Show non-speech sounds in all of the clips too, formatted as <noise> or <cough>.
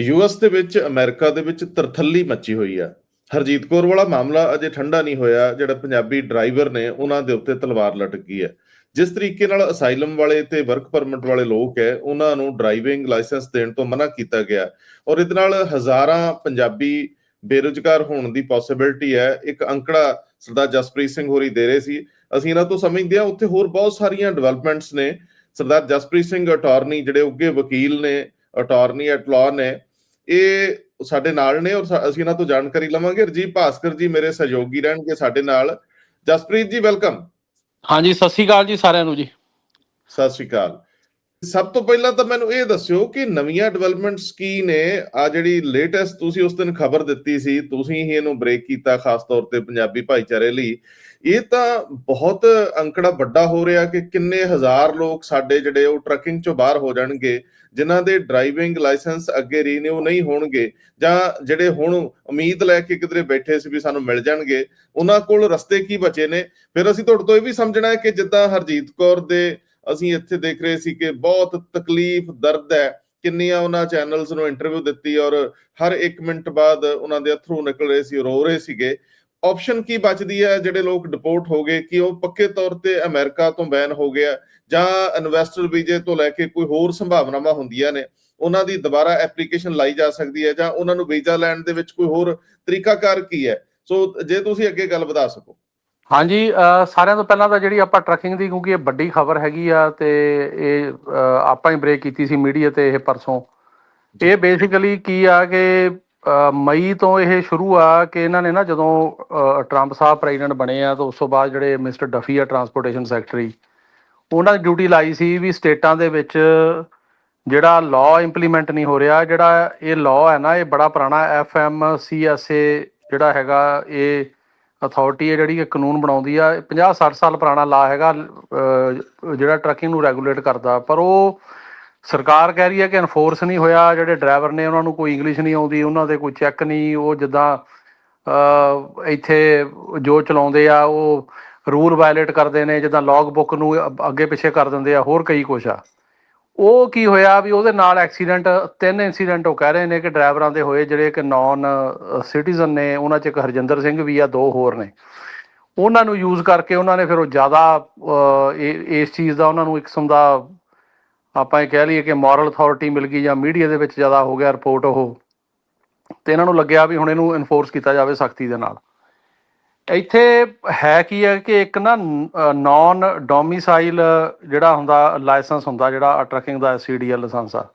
US ਦੇ ਵਿੱਚ, America ਦੇ ਵਿੱਚ ਤਰਥੱਲੀ ਮੱਚੀ ਹੋਈ ਆ। ਹਰਜੀਤ ਕੌਰ ਵਾਲਾ ਮਾਮਲਾ ਅਜੇ ਠੰਡਾ ਨਹੀਂ ਹੋਇਆ। ਜਿਹੜਾ ਪੰਜਾਬੀ ਡਰਾਈਵਰ ਨੇ, ਉਹਨਾਂ ਦੇ ਉੱਤੇ ਤਲਵਾਰ ਲਟਕ ਗਈ ਹੈ। ਜਿਸ ਤਰੀਕੇ ਨਾਲ ਅਸਾਈਲਮ ਵਾਲੇ ਤੇ ਵਰਕ ਪਰਮਿਟ ਵਾਲੇ ਲੋਕ ਹੈ, ਉਹਨਾਂ ਨੂੰ ਡਰਾਈਵਿੰਗ ਲਾਇਸੈਂਸ ਦੇਣ ਤੋਂ ਮਨਾ ਕੀਤਾ ਗਿਆ। ਔਰ ਇਹਦੇ ਨਾਲ ਹਜ਼ਾਰਾਂ ਪੰਜਾਬੀ ਬੇਰੁਜ਼ਗਾਰ ਹੋਣ ਦੀ ਪੋਸਿਬਿਲਿਟੀ ਹੈ। ਇੱਕ ਅੰਕੜਾ ਸਰਦਾਰ ਜਸਪ੍ਰੀਤ ਸਿੰਘ ਹੋਰੀ ਦੇ ਰਹੇ ਸੀ। ਅਸੀਂ ਇਹਨਾਂ ਤੋਂ ਸਮਝਦੇ ਹਾਂ, ਉੱਥੇ ਹੋਰ ਬਹੁਤ ਸਾਰੀਆਂ ਡਿਵੈਲਪਮੈਂਟਸ ਨੇ। ਸਰਦਾਰ ਜਸਪ੍ਰੀਤ ਸਿੰਘ ਅਟਾਰਨੀ, ਜਿਹੜੇ ਉੱਗੇ ਵਕੀਲ ਨੇ, ਅਟਾਰਨੀ ਐਟ ਲਾਅ ਨੇ ਇਹ ਸਾਡੇ ਨਾਲ ਨੇ ਔਰ ਅਸੀਂ ਇਹਨਾਂ ਤੋਂ ਜਾਣਕਾਰੀ ਲਵਾਂਗੇ। ਰਜੀਵ ਭਾਸਕਰ ਜੀ ਮੇਰੇ ਸਹਿਯੋਗੀ ਰਹਿਣਗੇ ਸਾਡੇ ਨਾਲ। ਜਸਪ੍ਰੀਤ ਜੀ ਵੈਲਕਮ। ਹਾਂਜੀ ਸਤਿ ਸ਼੍ਰੀ ਅਕਾਲ ਜੀ ਸਾਰਿਆਂ ਨੂੰ ਜੀ। ਸਤਿ ਸ਼੍ਰੀ ਅਕਾਲ। ਸਭ ਤੋਂ ਪਹਿਲਾਂ ਤਾਂ ਮੈਨੂੰ ਇਹ ਦੱਸਿਓ ਕਿ ਨਵੀਆਂ ਡਿਵੈਲਪਮੈਂਟਸ ਕੀ ਨੇ ਆ ਜਿਹੜੀ ਲੇਟੈਸਟ ਤੁਸੀਂ ਉਸ ਦਿਨ ਖਬਰ ਦਿੱਤੀ ਸੀ, ਤੁਸੀਂ ਹੀ ਇਹਨੂੰ ਬ੍ਰੇਕ ਕੀਤਾ ਖਾਸ ਤੌਰ ਤੇ ਪੰਜਾਬੀ ਭਾਈਚਾਰੇ ਲਈ। ਇਹ ਤਾਂ ਬਹੁਤ ਅੰਕੜਾ ਵੱਡਾ ਹੋ ਰਿਹਾ ਕਿ ਕਿੰਨੇ ਹਜ਼ਾਰ ਲੋਕ ਸਾਡੇ ਜਿਹੜੇ ਉਹ ਟਰੱਕਿੰਗ ਚੋਂ ਬਾਹਰ ਹੋ ਜਾਣਗੇ, ਜਿਨ੍ਹਾਂ ਦੇ ਡਰਾਈਵਿੰਗ ਲਾਇਸੈਂਸ ਅੱਗੇ ਰੀਨਿਊ ਨਹੀਂ ਹੋਣਗੇ, ਜਾਂ ਜਿਹੜੇ ਹੁਣ ਉਮੀਦ ਲੈ ਕੇ ਕਿਧਰੇ ਬੈਠੇ ਸੀ ਵੀ ਸਾਨੂੰ ਮਿਲ ਜਾਣਗੇ, ਉਹਨਾਂ ਕੋਲ ਰਸਤੇ ਕੀ ਬਚੇ ਨੇ? ਫਿਰ ਅਸੀਂ ਤੁਹਾਡੇ ਤੋਂ ਇਹ ਵੀ ਸਮਝਣਾ ਹੈ ਕਿ ਜਿੱਦਾਂ ਹਰਜੀਤ ਕੌਰ ਦੇ ਅਸੀਂ ਇੱਥੇ ਦੇਖ ਰਹੇ ਸੀ ਕਿ ਬਹੁਤ ਤਕਲੀਫ ਦਰਦ ਹੈ। ਕਿੰਨੀਆਂ ਉਹਨਾਂ ਚੈਨਲਸ ਨੂੰ ਇੰਟਰਵਿਊ ਦਿੱਤੀ ਔਰ ਹਰ 1 ਮਿੰਟ ਬਾਅਦ ਉਹਨਾਂ ਦੇ ਅਥਰੂ ਨਿਕਲ ਰਹੇ ਸੀ, ਰੋ ਰਹੇ ਸੀਗੇ। ਆਪਸ਼ਨ ਕੀ ਬਚਦੀ ਹੈ? ਜਿਹੜੇ ਲੋਕ ਡਿਪੋਰਟ ਹੋ ਗਏ, ਕਿ ਉਹ ਪੱਕੇ ਤੌਰ ਤੇ ਅਮਰੀਕਾ ਤੋਂ ਬੈਨ ਹੋ ਗਿਆ ਜਾਂ ਇਨਵੈਸਟਰ ਵੀਜ਼ੇ ਤੋਂ ਲੈ ਕੇ ਕੋਈ ਹੋਰ ਸੰਭਾਵਨਾਵਾਂ ਹੁੰਦੀਆਂ ਨੇ? ਉਹਨਾਂ ਦੀ ਦੁਬਾਰਾ ਐਪਲੀਕੇਸ਼ਨ ਲਾਈ ਜਾ ਸਕਦੀ ਹੈ ਜਾਂ ਉਹਨਾਂ ਨੂੰ ਵੀਜ਼ਾ ਲੈਣ ਦੇ ਵਿੱਚ ਕੋਈ ਹੋਰ ਤਰੀਕਾਕਾਰ ਕੀ ਹੈ? ਸੋ ਜੇ ਤੁਸੀਂ ਅੱਗੇ ਗੱਲ ਵਧਾ ਸਕੋ। ਹਾਂਜੀ ਸਾਰਿਆਂ ਤੋਂ ਪਹਿਲਾਂ ਤਾਂ ਜਿਹੜੀ ਆਪਾਂ ਟਰੱਕਿੰਗ ਦੀ ਕਿਉਂਕਿ ਇਹ ਵੱਡੀ ਖਬਰ ਹੈਗੀ ਆ ਤੇ ਇਹ ਆਪਾਂ ਹੀ ਬ੍ਰੇਕ ਕੀਤੀ ਸੀ ਮੀਡੀਆ ਤੇ ਇਹ ਪਰਸੋਂ। ਇਹ ਬੇਸਿਕਲੀ ਕੀ ਆ ਕਿ ਮਈ ਤੋਂ ਇਹ ਸ਼ੁਰੂ ਆ ਕਿ ਇਹਨਾਂ ਨੇ ਨਾ ਜਦੋਂ ਟਰੰਪ ਸਾਹਿਬ ਪ੍ਰੈਜ਼ੀਡੈਂਟ ਬਣੇ ਆ ਤਾਂ ਉਸ ਤੋਂ ਬਾਅਦ ਜਿਹੜੇ ਮਿਸਟਰ ਡਫੀ ਆ ਟਰਾਂਸਪੋਰਟੇਸ਼ਨ ਸੈਕਟਰੀ ਉਹਨਾਂ ਦੀ ਡਿਊਟੀ ਲਾਈ ਸੀ ਵੀ ਸਟੇਟਾਂ ਦੇ ਵਿੱਚ ਜਿਹੜਾ ਲਾਅ ਇੰਪਲੀਮੈਂਟ ਨਹੀਂ ਹੋ ਰਿਹਾ ਜਿਹੜਾ ਇਹ ਲਾਅ ਹੈ ਨਾ ਇਹ ਬੜਾ ਪੁਰਾਣਾ F M C S A ਜਿਹੜਾ ਹੈਗਾ ਇਹ ਅਥਾਰਟੀ ਹੈ ਜਿਹੜੀ ਇਹ ਕਾਨੂੰਨ ਬਣਾਉਂਦੀ ਆ 50 60 ਸਾਲ ਪੁਰਾਣਾ ਲਾ ਹੈਗਾ ਜਿਹੜਾ ਟਰੱਕਿੰਗ ਨੂੰ ਰੈਗੂਲੇਟ ਕਰਦਾ। ਪਰ ਉਹ ਸਰਕਾਰ ਕਹਿ ਰਹੀ ਹੈ ਕਿ ਐਨਫੋਰਸ ਨਹੀਂ ਹੋਇਆ, ਜਿਹੜੇ ਡਰਾਈਵਰ ਨੇ ਉਹਨਾਂ ਨੂੰ ਕੋਈ ਇੰਗਲਿਸ਼ ਨਹੀਂ ਆਉਂਦੀ, ਉਹਨਾਂ ਦੇ ਕੋਈ ਚੈੱਕ ਨਹੀਂ, ਉਹ ਜਿੱਦਾਂ ਇੱਥੇ ਜੋ ਚਲਾਉਂਦੇ ਆ, ਉਹ ਰੂਲ ਵਾਇਲੇਟ ਕਰਦੇ ਨੇ, ਜਿੱਦਾਂ ਲੌਗ ਬੁੱਕ ਨੂੰ ਅੱਗੇ ਪਿੱਛੇ ਕਰ ਦਿੰਦੇ ਆ, ਹੋਰ ਕਈ ਕੁਛ ਆ। ਉਹ ਕੀ ਹੋਇਆ ਵੀ ਉਹਦੇ ਨਾਲ ਐਕਸੀਡੈਂਟ, ਤਿੰਨ ਇਨਸੀਡੈਂਟ ਉਹ ਕਹਿ ਰਹੇ ਨੇ ਕਿ ਡਰਾਈਵਰਾਂ ਦੇ ਹੋਏ ਜਿਹੜੇ ਕਿ ਨਾਨ ਸਿਟੀਜ਼ਨ ਨੇ, ਉਹਨਾਂ ਚ ਇੱਕ ਹਰਜਿੰਦਰ ਸਿੰਘ ਵੀ ਆ, ਦੋ ਹੋਰ ਨੇ। ਉਹਨਾਂ ਨੂੰ ਯੂਜ਼ ਕਰਕੇ ਉਹਨਾਂ ਨੇ ਫਿਰ ਉਹ ਜ਼ਿਆਦਾ ਇਹ- ਇਸ ਚੀਜ਼ ਦਾ ਉਹਨਾਂ ਨੂੰ ਇੱਕ ਕਿਸਮ ਦਾ ਆਪਾਂ ਇਹ ਕਹਿ ਲਈਏ ਕਿ ਮੋਰਲ ਅਥਾਰਟੀ ਮਿਲ ਗਈ ਜਾਂ ਮੀਡੀਆ ਦੇ ਵਿੱਚ ਜ਼ਿਆਦਾ ਹੋ ਗਿਆ ਰਿਪੋਰਟ ਉਹ। ਤੇ ਇਹਨਾਂ ਨੂੰ ਲੱਗਿਆ ਵੀ ਹੁਣ ਇਹਨੂੰ ਇਨਫੋਰਸ ਕੀਤਾ ਜਾਵੇ ਸਖਤੀ ਦੇ ਨਾਲ। ਇੱਥੇ ਹੈ ਕੀ ਹੈ ਕਿ ਇੱਕ ਨਾ ਨਾਨ ਡੋਮਿਸਾਈਲ ਜਿਹੜਾ ਹੁੰਦਾ ਲਾਇਸੈਂਸ ਹੁੰਦਾ ਜਿਹੜਾ ਟਰੱਕਿੰਗ ਦਾ ਸੀਡੀਐਲ ਲਾਇਸੈਂਸ ਆ।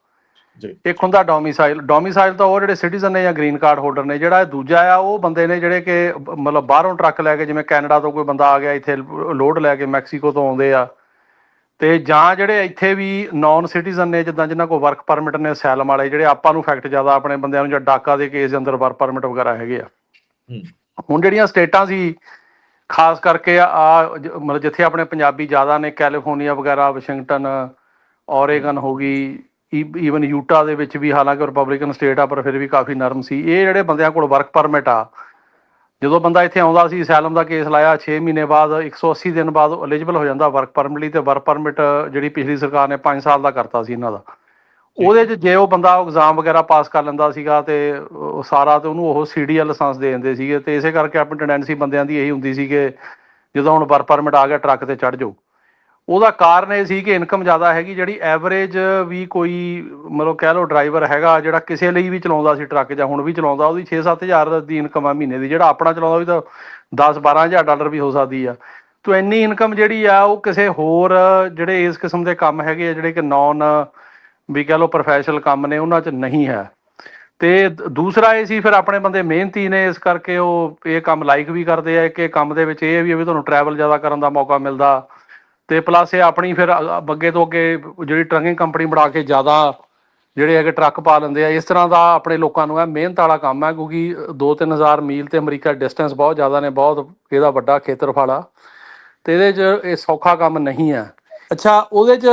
ਜੀ। ਇੱਕ ਹੁੰਦਾ ਡੋਮਿਸਾਈਲ ਡੋਮਿਸਾਈਲ ਤਾਂ ਉਹ ਜਿਹੜੇ ਸਿਟੀਜ਼ਨ ਨੇ ਜਾਂ ਗ੍ਰੀਨ ਕਾਰਡ ਹੋਲਡਰ ਨੇ ਜਿਹੜਾ ਇਹ ਦੂਜਾ ਆ ਉਹ ਬੰਦੇ ਨੇ ਜਿਹੜੇ ਕਿ ਮਤਲਬ ਬਾਹਰੋਂ ਟਰੱਕ ਲੈ ਕੇ ਜਿਵੇਂ ਕੈਨੇਡਾ ਤੋਂ ਕੋਈ ਬੰਦਾ ਆ ਗਿਆ ਇੱਥੇ ਲੋਡ ਲੈ ਕੇ ਮੈਕਸੀਕੋ ਤੋਂ ਆਉਂਦੇ ਆ। ਤੇ ਜਾਂ ਜਿਹੜੇ ਇੱਥੇ ਵੀ ਨਾਨ ਸਿਟੀਜ਼ਨ ਨੇ ਜਿੱਦਾਂ ਜਿਨ੍ਹਾਂ ਕੋਲ ਵਰਕ ਪਰਮਿਟ ਨੇ ਸੈਲਮ ਵਾਲੇ ਜਿਹੜੇ ਆਪਾਂ ਨੂੰ ਫੈਕਟ ਜ਼ਿਆਦਾ ਆਪਣੇ ਬੰਦਿਆਂ ਨੂੰ ਜਾਂ ਡਾਕਾ ਦੇ ਕੇਸ ਦੇ ਅੰਦਰ ਵਰਕ ਪਰਮਿਟ ਵਗੈਰਾ ਹੈਗੇ ਆ। ਹੂੰ। ਹੁਣ ਜਿਹੜੀਆਂ ਸਟੇਟਾਂ ਸੀ, ਖਾਸ ਕਰਕੇ ਆ ਮਤਲਬ ਜਿੱਥੇ ਆਪਣੇ ਪੰਜਾਬੀ ਜ਼ਿਆਦਾ ਨੇ, ਕੈਲੀਫੋਰਨੀਆ ਵਗੈਰਾ, ਵਾਸ਼ਿੰਗਟਨ ਔਰੇਗਨ ਹੋ ਗਈ ਈਵਨ ਯੂਟਾ ਦੇ ਵਿੱਚ ਵੀ ਹਾਲਾਂਕਿ ਰਿਪਬਲਿਕਨ ਸਟੇਟ ਆ, ਪਰ ਫਿਰ ਵੀ ਕਾਫੀ ਨਰਮ ਸੀ। ਇਹ ਜਿਹੜੇ ਬੰਦਿਆਂ ਕੋਲ ਵਰਕ ਪਰਮਿਟ ਆ, ਜਦੋਂ ਬੰਦਾ ਇੱਥੇ ਆਉਂਦਾ ਸੀ ਸੈਲਮ ਦਾ ਕੇਸ ਲਾਇਆ 6 ਮਹੀਨੇ ਬਾਅਦ 180 ਦਿਨ ਬਾਅਦ ਐਲੀਜੀਬਲ ਹੋ ਜਾਂਦਾ ਵਰਕ ਪਰਮਿਟ ਲਈ, ਤੇ ਵਰਕ ਪਰਮਿਟ ਜਿਹੜੀ ਪਿਛਲੀ ਸਰਕਾਰ ਨੇ 5 ਸਾਲ ਦਾ ਕਰਤਾ ਸੀ ਇਹਨਾਂ ਦਾ। ਉਹਦੇ 'ਚ ਜੇ ਉਹ ਬੰਦਾ ਐਗਜ਼ਾਮ ਵਗੈਰਾ ਪਾਸ ਕਰ ਲੈਂਦਾ ਸੀਗਾ ਤੇ ਉਹ ਸਾਰਾ ਤੇ ਉਹਨੂੰ ਉਹ ਸੀਡੀਐਲ ਲਾਇਸੈਂਸ ਦੇ ਦਿੰਦੇ ਸੀਗੇ ਤੇ ਇਸੇ ਕਰਕੇ ਆਪਣੀ ਟੈਂਡੈਂਸੀ ਬੰਦਿਆਂ ਦੀ ਇਹੀ ਹੁੰਦੀ ਸੀ ਕਿ ਜਦੋਂ ਹੁਣ ਵਰਕ ਪਰਮਿਟ ਆ ਗਿਆ ਟਰੱਕ ਤੇ ਚੜ ਜਾਓ। ਉਹਦਾ ਕਾਰਨ ਇਹ ਸੀ ਕਿ ਇਨਕਮ ਜ਼ਿਆਦਾ ਹੈਗੀ, ਜਿਹੜੀ ਐਵਰੇਜ ਵੀ ਕੋਈ ਮਤਲਬ ਕਹਿ ਲਓ ਡਰਾਈਵਰ ਹੈਗਾ, ਜਿਹੜਾ ਕਿਸੇ ਲਈ ਵੀ ਚਲਾਉਂਦਾ ਸੀ ਟਰੱਕ ਜਾਂ ਹੁਣ ਵੀ ਚਲਾਉਂਦਾ, ਉਹਦੀ 6-7000 ਦੀ ਇਨਕਮ ਆ ਮਹੀਨੇ ਦੀ, ਜਿਹੜਾ ਆਪਣਾ ਚਲਾਉਂਦਾ ਵੀ ਤਾਂ 10-12000 ਡਾਲਰ ਵੀ ਹੋ ਸਕਦੀ ਆ। ਤੋ ਇੰਨੀ ਇਨਕਮ ਜਿਹੜੀ ਆ, ਉਹ ਕਿਸੇ ਹੋਰ ਜਿਹੜੇ ਇਸ ਕਿਸਮ ਦੇ ਕੰਮ ਹੈਗੇ ਆ, ਜਿਹੜੇ ਕਿ ਨਾਨ ਵੀ ਕਹਿ ਲਓ ਪ੍ਰੋਫੈਸ਼ਨਲ ਕੰਮ ਨੇ, ਉਹਨਾਂ 'ਚ ਨਹੀਂ ਹੈ। ਤੇ ਦੂਸਰਾ ਇਹ ਸੀ, ਫਿਰ ਆਪਣੇ ਬੰਦੇ ਮਿਹਨਤੀ ਨੇ, ਇਸ ਕਰਕੇ ਉਹ ਇਹ ਕੰਮ ਲਾਈਕ ਵੀ ਕਰਦੇ ਆ ਕਿ ਕੰਮ ਦੇ ਵਿੱਚ ਇਹ ਵੀ ਆ ਵੀ ਤੁਹਾਨੂੰ ਟਰੈਵਲ ਜ਼ਿਆਦਾ ਕਰਨ ਦਾ ਮੌਕਾ ਮਿਲਦਾ। ਤੇ ਪਲੱਸ ਇਹ ਆਪਣੀ ਫਿਰ ਅ- ਅੱਗੇ ਤੋਂ ਅੱਗੇ ਜਿਹੜੀ ਟਰੱਕਿੰਗ ਕੰਪਨੀ ਬਣਾ ਕੇ ਜ਼ਿਆਦਾ ਜਿਹੜੇ ਹੈਗੇ ਟਰੱਕ ਪਾ ਲੈਂਦੇ ਆ, ਇਸ ਤਰ੍ਹਾਂ ਦਾ ਆਪਣੇ ਲੋਕਾਂ ਨੂੰ ਹੈ ਮਿਹਨਤ ਵਾਲਾ ਕੰਮ ਹੈ ਕਿਉਂਕਿ 2-3000 ਮੀਲ ਤੇ ਅਮਰੀਕਾ ਡਿਸਟੈਂਸ ਬਹੁਤ ਜ਼ਿਆਦਾ ਨੇ, ਬਹੁਤ ਇਹਦਾ ਵੱਡਾ ਖੇਤਰਫਲ ਆ। ਤੇ ਇਹਦੇ 'ਚ ਇਹ ਸੌਖਾ ਕੰਮ ਨਹੀਂ ਹੈ ਅੱਛਾ ਉਹਦੇ 'ਚ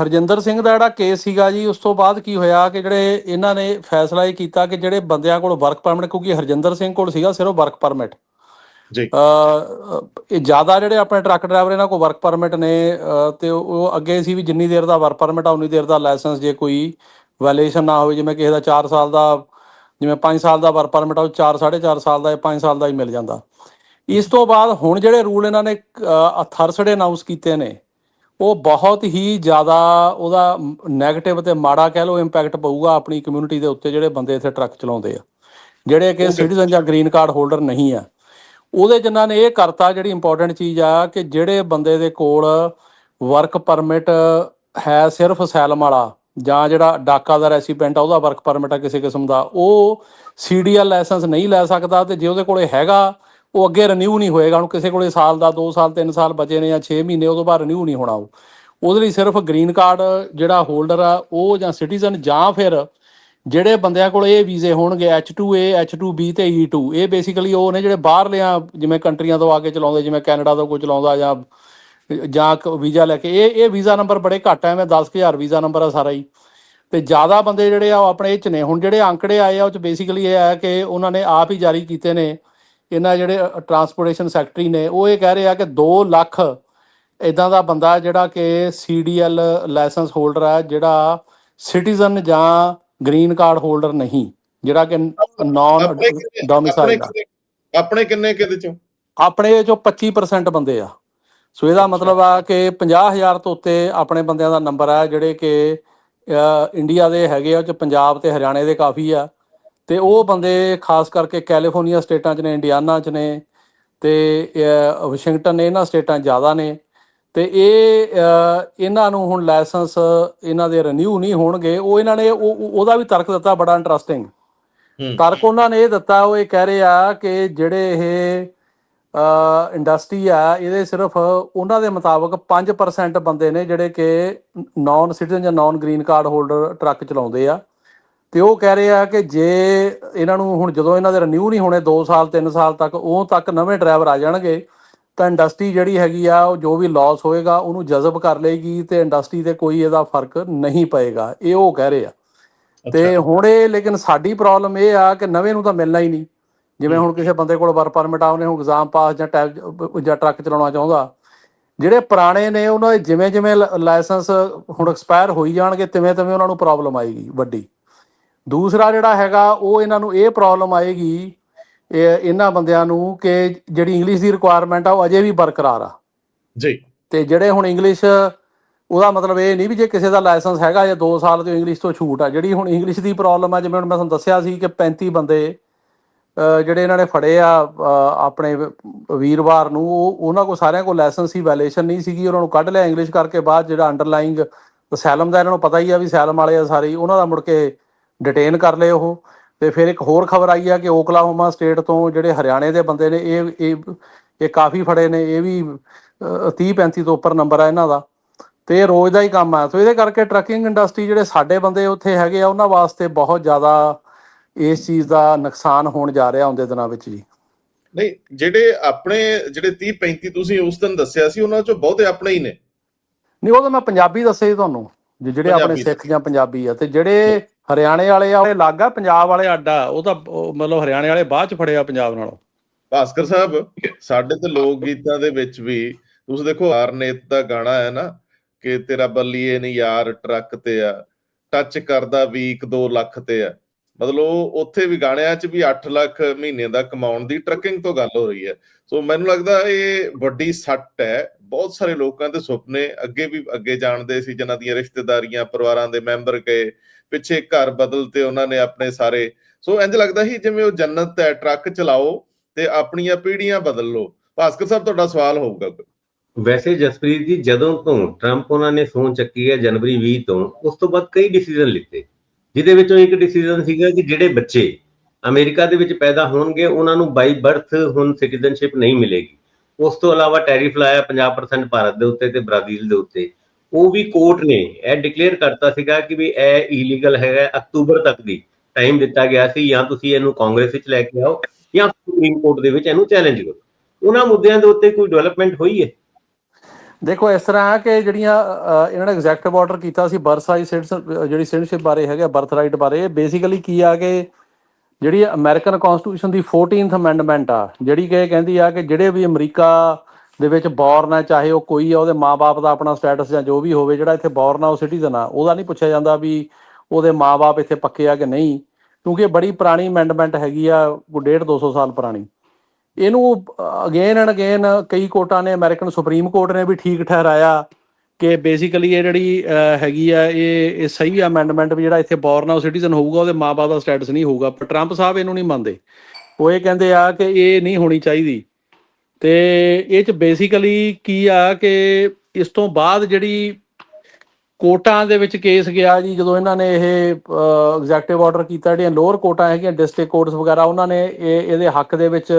ਹਰਜਿੰਦਰ ਸਿੰਘ ਦਾ ਜਿਹੜਾ ਕੇਸ ਸੀਗਾ ਜੀ ਉਸ ਤੋਂ ਬਾਅਦ ਕੀ ਹੋਇਆ ਕਿ ਜਿਹੜੇ ਇਹਨਾਂ ਨੇ ਫੈਸਲਾ ਇਹ ਕੀਤਾ ਕਿ ਜਿਹੜੇ ਬੰਦਿਆਂ ਕੋਲ ਵਰਕ ਪਰਮਿਟ ਕਿਉਂਕਿ ਹਰਜਿੰਦਰ ਸਿੰਘ ਕੋਲ ਸੀਗਾ ਸਿਰਫ ਵਰਕ ਪਰਮਿਟ ਜੀ। ਅ ਇਹ ਜ਼ਿਆਦਾ ਜਿਹੜੇ ਆਪਣੇ ਟਰੱਕ ਡਰਾਈਵਰ ਇਹਨਾਂ ਕੋਲ ਵਰਕ ਪਰਮਿਟ ਨੇ ਤੇ ਉਹ ਅੱਗੇ ਸੀ ਵੀ ਜਿੰਨੀ ਦੇਰ ਦਾ ਵਰਕ ਪਰਮਿਟ ਆ ਉਨੀ ਦੇਰ ਦਾ ਲਾਇਸੈਂਸ ਜੇ ਕੋਈ ਵੈਲਿਏਸ਼ਨ ਨਾ ਹੋਵੇ ਜਿਵੇਂ ਕਿਸੇ ਦਾ 4 ਸਾਲ ਦਾ ਜਿਵੇਂ 5 ਸਾਲ ਦਾ ਵਰਕ ਪਰਮਿਟ ਆ ਉਹ 4 4.5 ਸਾਲ ਦਾ ਜਾਂ 5 ਸਾਲ ਦਾ ਹੀ ਮਿਲ ਜਾਂਦਾ। ਇਸ ਤੋਂ ਬਾਅਦ ਹੁਣ ਜਿਹੜੇ ਰੂਲ ਇਹਨਾਂ ਨੇ ਥਰਸਡੇ ਅਨਾਉਂਸ ਕੀਤੇ ਨੇ ਉਹ ਬਹੁਤ ਹੀ ਜ਼ਿਆਦਾ ਉਹਦਾ 네ਗੇਟਿਵ ਤੇ ਮਾੜਾ ਕਹਿ ਲਓ ਇੰਪੈਕਟ ਪਊਗਾ ਆਪਣੀ ਕਮਿਊਨਿਟੀ ਦੇ ਉੱਤੇ ਜਿਹੜੇ ਬੰਦੇ ਇੱਥੇ ਟਰੱਕ ਚਲਾਉਂਦੇ ਆ। ਜਿਹੜੇ ਕਿ ਸਿਟੀਜ਼ਨ ਜਾਂ ਗ੍ਰੀਨ ਕਾਰਡ ਹੋਲਡਰ ਨਹੀਂ ਆ। ਉਹਦੇ ਜਿਨ੍ਹਾਂ ਨੇ ਇਹ ਕਰਤਾ ਜਿਹੜੀ ਇੰਪੋਰਟੈਂਟ ਚੀਜ਼ ਆ ਕਿ ਜਿਹੜੇ ਬੰਦੇ ਦੇ ਕੋਲ ਵਰਕ ਪਰਮਿਟ ਹੈ ਸਿਰਫ ਅਸਾਈਲਮ ਵਾਲਾ ਜਾਂ ਜਿਹੜਾ ਡਾਕਾ ਦਾ ਰੈਸੀਡੈਂਟ ਆ ਉਹਦਾ ਵਰਕ ਪਰਮਿਟ ਆ ਕਿਸੇ ਕਿਸਮ ਦਾ ਉਹ ਸੀਡੀਐਲ ਲਾਇਸੈਂਸ ਨਹੀਂ ਲੈ ਸਕਦਾ ਤੇ ਜੇ ਉਹਦੇ ਕੋਲੇ ਹੈਗਾ ਉਹ ਅੱਗੇ ਰੀਨਿਊ ਨਹੀਂ ਹੋਏਗਾ, ਹੁਣ ਕਿਸੇ ਕੋਲੇ ਸਾਲ ਦਾ 2 ਸਾਲ 3 ਸਾਲ ਬਚੇ ਨੇ ਜਾਂ 6 ਮਹੀਨੇ ਉਹ ਤੋਂ ਬਾਅਦ ਰੀਨਿਊ ਨਹੀਂ ਹੋਣਾ ਉਹ। ਉਹਦੇ ਲਈ ਸਿਰਫ ਗ੍ਰੀਨ ਕਾਰਡ ਜਿਹੜਾ ਹੋਲਡਰ ਆ, ਉਹ ਜਾਂ ਸਿਟੀਜ਼ਨ ਜਾਂ ਫਿਰ ਜਿਹੜੇ ਬੰਦਿਆਂ ਕੋਲ ਇਹ ਵੀਜ਼ੇ ਹੋਣਗੇ H2A H2B ਤੇ E2 ਇਹ ਬੇਸਿਕਲੀ ਉਹ ਨੇ ਜਿਹੜੇ ਬਾਹਰਲਿਆਂ ਜਿਵੇਂ ਕੰਟਰੀਆਂ ਤੋਂ ਆ ਕੇ ਚਲਾਉਂਦੇ, ਜਿਵੇਂ ਕੈਨੇਡਾ ਤੋਂ ਕੋਈ ਚਲਾਉਂਦਾ ਜਾਂ ਜਾਂ ਵੀਜ਼ਾ ਲੈ ਕੇ, ਇਹ ਇਹ ਵੀਜ਼ਾ ਨੰਬਰ ਬੜੇ ਘੱਟ ਐ ਮੈਂ 10000 ਵੀਜ਼ਾ ਨੰਬਰ ਆ ਸਾਰਾ ਹੀ। ਤੇ ਜ਼ਿਆਦਾ ਬੰਦੇ ਜਿਹੜੇ ਆ, ਉਹ ਆਪਣੇ ਇਹ ਚ ਨੇ। ਹੁਣ ਜਿਹੜੇ ਅੰਕੜੇ ਆਏ ਆ, ਉਹ ਚ ਬੇਸਿਕਲੀ ਇਹ ਆ ਕਿ ਉਹਨਾਂ ਨੇ ਆਪ ਹੀ ਜਾਰੀ ਕੀਤੇ ਨੇ। ਇਹਨਾਂ ਜਿਹੜੇ ਟਰਾਂਸਪੋਰਟੇਸ਼ਨ ਸੈਕਟਰੀ ਨੇ ਉਹ ਇਹ ਕਹਿ ਰਹੇ ਆ ਕਿ 2 ਲੱਖ ਇਦਾਂ ਦਾ ਬੰਦਾ ਜਿਹੜਾ ਕਿ ਸੀਡੀਐਲ ਲਾਇਸੈਂਸ ਹੋਲਡਰ ਹੈ ਜਿਹੜਾ ਸਿਟੀਜ਼ਨ ਜਾਂ ਗ੍ਰੀਨ ਕਾਰਡ ਹੋਲਡਰ ਨਹੀਂ ਜਿਹੜਾ ਕਿ ਨਾਨ ਡੋਮਿਸਾਈਲ ਆ ਆਪਣੇ ਕਿੰਨੇ ਕਿਹਦੇ ਚੋਂ? ਆਪਣੇ ਚੋਂ 25% ਬੰਦੇ ਆ। ਸੋ ਇਹਦਾ ਮਤਲਬ ਆ ਕਿ 50000 ਤੋਂ ਉੱਤੇ ਆਪਣੇ ਬੰਦਿਆਂ ਦਾ ਨੰਬਰ ਆ ਜਿਹੜੇ ਕਿ ਇੰਡੀਆ ਦੇ ਹੈਗੇ ਆ ਉਹ ਚ ਪੰਜਾਬ ਤੇ ਹਰਿਆਣੇ ਦੇ ਕਾਫੀ ਆ। ਤੇ ਉਹ ਬੰਦੇ ਖਾਸ ਕਰਕੇ ਕੈਲੀਫੋਰਨੀਆ ਸਟੇਟਾਂ 'ਚ ਨੇ ਇੰਡੀਆਨਾ 'ਚ ਨੇ ਤੇ ਵਾਸ਼ਿੰਗਟਨ ਇਹਨਾਂ ਸਟੇਟਾਂ ਜ਼ਿਆਦਾ ਨੇ ਤੇ ਇਹ ਇਹਨਾਂ ਨੂੰ ਹੁਣ ਲਾਇਸੈਂਸ ਇਹਨਾਂ ਦੇ ਰੀਨਿਊ ਨਹੀਂ ਹੋਣਗੇ। ਉਹ ਇਹਨਾਂ ਨੇ ਉਹ- ਉਹ- ਉਹਦਾ ਵੀ ਤਰਕ ਦਿੱਤਾ ਬੜਾ ਇੰਟਰਸਟਿੰਗ। ਤਰਕ ਉਹਨਾਂ ਨੇ ਇਹ ਦਿੱਤਾ ਉਹ ਇਹ ਕਹਿ ਰਹੇ ਆ ਕਿ ਜਿਹੜੇ ਇਹ ਇੰਡਸਟਰੀ ਆ ਇਹਦੇ ਸਿਰਫ ਉਹਨਾਂ ਦੇ ਮੁਤਾਬਕ 5% ਬੰਦੇ ਨੇ ਜਿਹੜੇ ਕਿ ਨਾਨ ਸਿਟੀਜ਼ਨ ਜਾਂ non green card holder truck ਚਲਾਉਂਦੇ ਆ। ਤੇ ਉਹ ਕਹਿ ਰਹੇ ਆ ਕਿ ਜੇ ਇਹਨਾਂ ਨੂੰ ਹੁਣ ਜਦੋਂ ਇਹਨਾਂ ਦੇ ਰੀਨਿਊ ਨਹੀਂ ਹੋਣੇ 2 ਸਾਲ 3 ਸਾਲ ਤੱਕ ਉਹ ਤੱਕ ਨਵੇਂ ਡਰਾਈਵਰ ਆ ਜਾਣਗੇ ਤਾਂ ਇੰਡਸਟਰੀ ਜਿਹੜੀ ਹੈਗੀ ਆ ਉਹ ਜੋ ਵੀ ਲਾਸ ਹੋਏਗਾ ਉਹਨੂੰ ਜਜ਼ਬ ਕਰ ਲਏਗੀ ਤੇ ਇੰਡਸਟਰੀ ਤੇ ਕੋਈ ਇਹਦਾ ਫ਼ਰਕ ਨਹੀਂ ਪਏਗਾ। ਇਹ ਉਹ ਕਹਿ ਰਹੇ ਆ। ਤੇ ਹੁਣ ਇਹ ਲੇਕਿਨ ਸਾਡੀ ਪ੍ਰੋਬਲਮ ਇਹ ਆ ਕਿ ਨਵੇਂ ਨੂੰ ਤਾਂ ਮਿਲਣਾ ਹੀ ਨਹੀਂ। ਜਿਵੇਂ ਹੁਣ ਕਿਸੇ ਬੰਦੇ ਕੋਲ ਵਰਕ ਪਰਮਿਟ ਆ ਉਹਨੇ ਹੁਣ ਐਗਜ਼ਾਮ ਪਾਸ ਜਾਂ ਟੈਬ ਜਾਂ ਟਰੱਕ ਚਲਾਉਣਾ ਚਾਹੁੰਦਾ ਜਿਹੜੇ ਪੁਰਾਣੇ ਨੇ ਉਹਨਾਂ ਦੇ ਜਿਵੇਂ ਜਿਵੇਂ ਲਾਇਸੈਂਸ ਹੁਣ ਐਕਸਪਾਇਰ ਹੋਈ ਜਾਣਗੇ ਤਿਵੇਂ ਤਿਵੇਂ ਉਹਨਾਂ ਨੂੰ ਪ੍ਰੋਬਲਮ ਆਏਗੀ ਵੱਡੀ। ਦੂਸਰਾ ਜਿਹੜਾ ਹੈਗਾ ਉਹ ਇਹਨਾਂ ਨੂੰ ਇਹ ਪ੍ਰੋਬਲਮ ਆਏਗੀ ਇਹ ਇਹਨਾਂ ਬੰਦਿਆਂ ਨੂੰ ਕਿ ਜਿਹੜੀ ਇੰਗਲਿਸ਼ ਦੀ ਰਿਕੁਆਇਰਮੈਂਟ ਆ ਉਹ ਅਜੇ ਵੀ ਬਰਕਰਾਰ ਆ। ਜੀ। ਤੇ ਜਿਹੜੇ ਹੁਣ ਇੰਗਲਿਸ਼ ਉਹਦਾ ਮਤਲਬ ਇਹ ਨਹੀਂ ਵੀ ਜੇ ਕਿਸੇ ਦਾ ਲਾਇਸੈਂਸ ਹੈਗਾ ਜਾਂ 2 ਸਾਲ ਤੋਂ ਇੰਗਲਿਸ਼ ਤੋਂ ਛੂਟ ਆ। ਜਿਹੜੀ ਹੁਣ ਇੰਗਲਿਸ਼ ਦੀ ਪ੍ਰੋਬਲਮ ਆ ਜਿਵੇਂ ਹੁਣ ਮੈਂ ਤੁਹਾਨੂੰ ਦੱਸਿਆ ਸੀ ਕਿ 35 ਬੰਦੇ ਜਿਹੜੇ ਇਹਨਾਂ ਨੇ ਫੜੇ ਆ ਆਪਣੇ ਵੀਰਵਾਰ ਨੂੰ ਉਹ ਉਹਨਾਂ ਕੋਲ ਸਾਰਿਆਂ ਕੋਲ ਲਾਇਸੈਂਸ ਹੀ ਵੈਲਿਏਸ਼ਨ ਨਹੀਂ ਸੀਗੀ ਉਹਨਾਂ ਨੂੰ ਕੱਢ ਲਿਆ ਇੰਗਲਿਸ਼ ਕਰਕੇ ਬਾਅਦ ਜਿਹੜਾ ਅੰਡਰਲਾਈਂਗ ਸੈਲਮ ਦਾ ਇਹਨਾਂ ਨੂੰ ਪਤਾ ਹੀ ਆ ਵੀ ਸੈਲਮ ਵਾਲੇ ਆ ਸਾਰੇ ਉਹਨਾਂ ਦਾ ਮੁੜ ਕੇ ਡਿਟੇਨ ਕਰ ਲਏ ਉਹ। ਤੇ ਫਿਰ ਇੱਕ ਹੋਰ ਖਬਰ ਆਈ ਆ ਕਿ ਓਕਲਾਹੋਮਾ ਸਟੇਟ ਤੋਂ ਜਿਹੜੇ ਹਰਿਆਣੇ ਦੇ ਬੰਦੇ ਨੇ ਇਹ ਇਹ ਇਹ ਕਾਫੀ ਫੜੇ ਨੇ ਇਹ ਵੀ 30 35 ਤੋਂ ਉੱਪਰ ਨੰਬਰ ਆ ਇਹਨਾਂ ਦਾ। ਤੇ ਰੋਜ਼ ਦਾ ਹੀ ਕੰਮ ਆ। ਸੋ ਇਹਦੇ ਕਰਕੇ ਟਰੱਕਿੰਗ ਇੰਡਸਟਰੀ ਜਿਹੜੇ ਸਾਡੇ ਬੰਦੇ ਉੱਥੇ ਹੈਗੇ ਆ ਉਹਨਾਂ ਵਾਸਤੇ ਬਹੁਤ ਜ਼ਿਆਦਾ ਇਸ ਚੀਜ਼ ਦਾ ਨੁਕਸਾਨ ਹੋਣ ਜਾ ਰਿਹਾ ਆਉਂਦੇ ਦਿਨਾਂ ਵਿੱਚ ਜੀ। ਨਹੀਂ ਜਿਹੜੇ ਆਪਣੇ ਜਿਹੜੇ 30 35 ਤੁਸੀਂ ਉਸ ਦਿਨ ਦੱਸਿਆ ਸੀ ਉਹਨਾਂ ਚੋਂ ਬਹੁਤੇ ਆਪਣੇ ਹੀ ਨੇ। ਨਹੀਂ ਉਹ ਤਾਂ ਮੈਂ ਪੰਜਾਬੀ ਦੱਸੇ ਤੁਹਾਨੂੰ ਜਿਹੜੇ ਆਪਣੇ ਸਿੱਖ ਜਾਂ ਪੰਜਾਬੀ ਆ। ਤੇ ਜਿਹੜੇ ਹਰਿਆਣੇ ਵਾਲੇ ਆ, ਉਹ ਪੰਜਾਬ ਵਾਲੇ ਅੱਡ ਉਹ ਤਾਂ ਮਤਲਬ ਹਰਿਆਣੇ ਵਾਲੇ ਬਾਅਦ ਚ ਫੜੇ ਪੰਜਾਬ ਨਾਲੋਂ। ਭਾਸਕਰ ਸਾਹਿਬ, ਸਾਡੇ ਤੇ ਲੋਕ ਗੀਤਾਂ ਦੇ ਵਿੱਚ ਵੀ ਤੁਸੀਂ ਦੇਖੋ, ਹਰਨੇਤ ਦਾ ਗਾਣਾ ਹੈ ਨਾ, ਕਿ ਤੇਰਾ ਬੱਲੀਏ ਨੀ ਯਾਰ ਟਰੱਕ ਤੇ ਆ, ਟੱਚ ਕਰਦਾ ਵੀਕ 2 ਲੱਖ ਤੇ ਆ। ਮਤਲਬ ਉਹ ਉੱਥੇ ਵੀ ਗਾਣਿਆਂ 'ਚ ਵੀ 8 ਲੱਖ ਮਹੀਨੇ ਦਾ ਕਮਾਉਣ ਦੀ ਟਰੱਕਿੰਗ ਤੋਂ ਗੱਲ ਹੋ ਰਹੀ ਹੈ। ਸੋ ਮੈਨੂੰ ਲੱਗਦਾ ਇਹ ਵੱਡੀ ਸੱਟ ਹੈ। ਬਹੁਤ ਸਾਰੇ ਲੋਕਾਂ ਦੇ ਸੁਪਨੇ ਅੱਗੇ ਵੀ ਅੱਗੇ ਜਾਣਦੇ ਸੀ, ਜਿਨ੍ਹਾਂ ਦੀਆਂ ਰਿਸ਼ਤੇਦਾਰੀਆਂ, ਪਰਿਵਾਰਾਂ ਦੇ ਮੈਂਬਰ ਗਏ। ਪਿੱਛੇ ਘਰ ਬਦਲ ਤੇ ਉਹਨਾਂ ਨੇ ਆਪਣੇ ਸਾਰੇ, ਸੋ ਇੰਜ ਲੱਗਦਾ ਸੀ ਜਿਵੇਂ ਉਹ ਜੰਨਤ ਹੈ, ਟਰੱਕ ਚਲਾਓ ਤੇ ਆਪਣੀਆਂ ਪੀੜ੍ਹੀਆਂ ਬਦਲ ਲਓ। ਭਾਸਕਰ ਸਾਹਿਬ, ਤੁਹਾਡਾ ਸਵਾਲ ਹੋਊਗਾ ਵੈਸੇ ਜਸਪ੍ਰੀਤ ਜੀ, ਜਦੋਂ ਤੋਂ ਟਰੰਪ ਉਹਨਾਂ ਨੇ ਸਹੁੰ ਚੱਕੀ ਹੈ ਜਨਵਰੀ 20 ਤੋਂ, ਉਸ ਤੋਂ ਬਾਅਦ ਕਈ ਡਿਸੀਜਨ ਲਿੱਤੇ, ਜਿਹਦੇ ਵਿੱਚੋਂ ਇੱਕ ਡਿਸੀਜਨ ਸੀਗਾ ਕਿ ਜਿਹੜੇ ਬੱਚੇ ਅਮਰੀਕਾ ਦੇ ਵਿੱਚ ਪੈਦਾ ਹੋਣਗੇ, ਉਹਨਾਂ ਨੂੰ ਬਾਈ ਬਰਥ ਹੁਣ ਸਿਟੀਜ਼ਨਸ਼ਿਪ ਨਹੀਂ ਮਿਲੇਗੀ। ਉਸ ਤੋਂ ਇਲਾਵਾ ਟੈਰਿਫ ਲਾਇਆ 50% ਭਾਰਤ ਦੇ ਉੱਤੇ ਤੇ ਬ੍ਰਾਜ਼ੀਲ ਦੇ ਉੱਤੇ। ਉਹ ਵੀ ਕੋਰਟ ਨੇ ਇਹ ਡਿਕਲੇਅਰ ਕਰਤਾ ਸੀਗਾ ਕਿ ਵੀ ਇਹ ਇਲੀਗਲ ਹੈਗਾ, ਅਕਤੂਬਰ ਤੱਕ ਦੀ ਟਾਈਮ ਦਿੱਤਾ ਗਿਆ ਸੀ, ਜਾਂ ਤੁਸੀਂ ਇਹਨੂੰ ਕਾਂਗਰਸ ਵਿੱਚ ਲੈ ਕੇ ਆਓ, ਜਾਂ ਸੁਪਰੀਮ ਕੋਰਟ ਦੇ ਵਿੱਚ ਇਹਨੂੰ ਚੈਲੰਜ ਕਰੋ। ਉਹਨਾਂ ਮੁੱਦਿਆਂ ਦੇ ਉੱਤੇ ਕੋਈ ਡਿਵੈਲਪਮੈਂਟ ਹੋਈ ਹੈ? ਦੇਖੋ, ਇਸ ਤਰ੍ਹਾਂ ਹੈ ਕਿ ਜਿਹੜੀਆਂ ਇਹਨਾਂ ਨੇ ਐਗਜ਼ੈਕਟਿਵ ਆਰਡਰ ਕੀਤਾ ਸੀ ਬਰਥ ਰਾਈਟ ਜਿਹੜੀ ਸਿਟੀਜ਼ਨਸ਼ਿਪ ਬਾਰੇ ਹੈਗਾ ਬਰਥ ਰਾਈਟ ਬਾਰੇ ਬੇਸਿਕਲੀ ਕੀ ਆ ਕਿ ਜਿਹੜੀ ਅਮਰੀਕਨ ਕਨਸਟੀਟਿਊਸ਼ਨ ਦੀ 14th ਅਮੈਂਡਮੈਂਟ ਆ, ਜਿਹੜੀ ਕਿ ਕਹਿੰਦੀ ਆ ਕਿ ਜਿਹੜੇ ਵੀ ਅਮਰੀਕਾ ਦੇ ਵਿੱਚ ਬੌਰਨ ਹੈ, ਚਾਹੇ ਉਹ ਕੋਈ ਆ ਉਹਦੇ ਮਾਪੇ ਦਾ ਆਪਣਾ ਸਟੇਟਸ ਜਾਂ ਜੋ ਵੀ ਹੋਵੇ, ਜਿਹੜਾ ਇੱਥੇ ਬੌਰਨ ਆ, ਉਹ ਸਿਟੀਜ਼ਨ ਆ, ਉਹਦਾ ਨਹੀਂ ਪੁੱਛਿਆ ਜਾਂਦਾ ਵੀ ਉਹਦੇ ਮਾਪੇ ਇੱਥੇ ਪੱਕੇ ਆ ਕਿ ਨਹੀਂ, ਕਿਉਂਕਿ ਇਹ ਬੜੀ ਪੁਰਾਣੀ ਅਮੈਂਡਮੈਂਟ ਹੈਗੀ ਆ ਕੋਈ ਡੇਢ 200 ਸਾਲ ਪੁਰਾਣੀ। ਇਹਨੂੰ ਅਗੇਨ ਐਂਡ ਅਗੇਨ ਕਈ ਕੋਰਟਾਂ ਨੇ ਅਮਰੀਕਨ ਸੁਪਰੀਮ ਕੋਰਟ ਨੇ ਵੀ ਠੀਕ ਠਹਿਰਾਇਆ ਕਿ ਬੇਸਿਕਲੀ ਇਹ ਜਿਹੜੀ ਹੈਗੀ ਆ, ਇਹ ਇਹ ਸਹੀ ਅਮੈਂਡਮੈਂਟ ਵੀ ਜਿਹੜਾ ਇੱਥੇ ਬੌਰਨ ਆ ਸਿਟੀਜ਼ਨ ਹੋਊਗਾ, ਉਹਦੇ ਮਾਪੇ ਦਾ ਸਟੇਟਸ ਨਹੀਂ ਹੋਊਗਾ, ਪਰ ਟਰੰਪ ਸਾਹਿਬ ਇਹਨੂੰ ਨਹੀਂ ਮੰਨਦੇ। ਉਹ ਇਹ ਕਹਿੰਦੇ ਆ ਕਿ ਇਹ ਨਹੀਂ ਹੋਣੀ ਚਾਹੀਦੀ। ਤੇ ਇਹ ਚ ਬੇਸਿਕਲੀ ਕੀ ਆ ਕਿ ਇਸ ਤੋਂ ਬਾਅਦ ਜਿਹੜੀ ਕੋਟਾਂ ਦੇ ਵਿੱਚ ਕੇਸ ਗਿਆ ਜੀ, ਜਦੋਂ ਇਹਨਾਂ ਨੇ ਇਹ ਐਗਜ਼ੈਕਟਿਵ ਆਰਡਰ ਕੀਤਾ, ਜਿਹੜੀਆਂ ਲੋਅਰ ਕੋਰਟਾਂ ਹੈਗੀਆਂ ਡਿਸਟ੍ਰਿਕਟ ਕੋਰਟਸ ਵਗੈਰਾ, ਉਹਨਾਂ ਨੇ ਇਹ, ਇਹਦੇ ਹੱਕ ਦੇ ਵਿੱਚ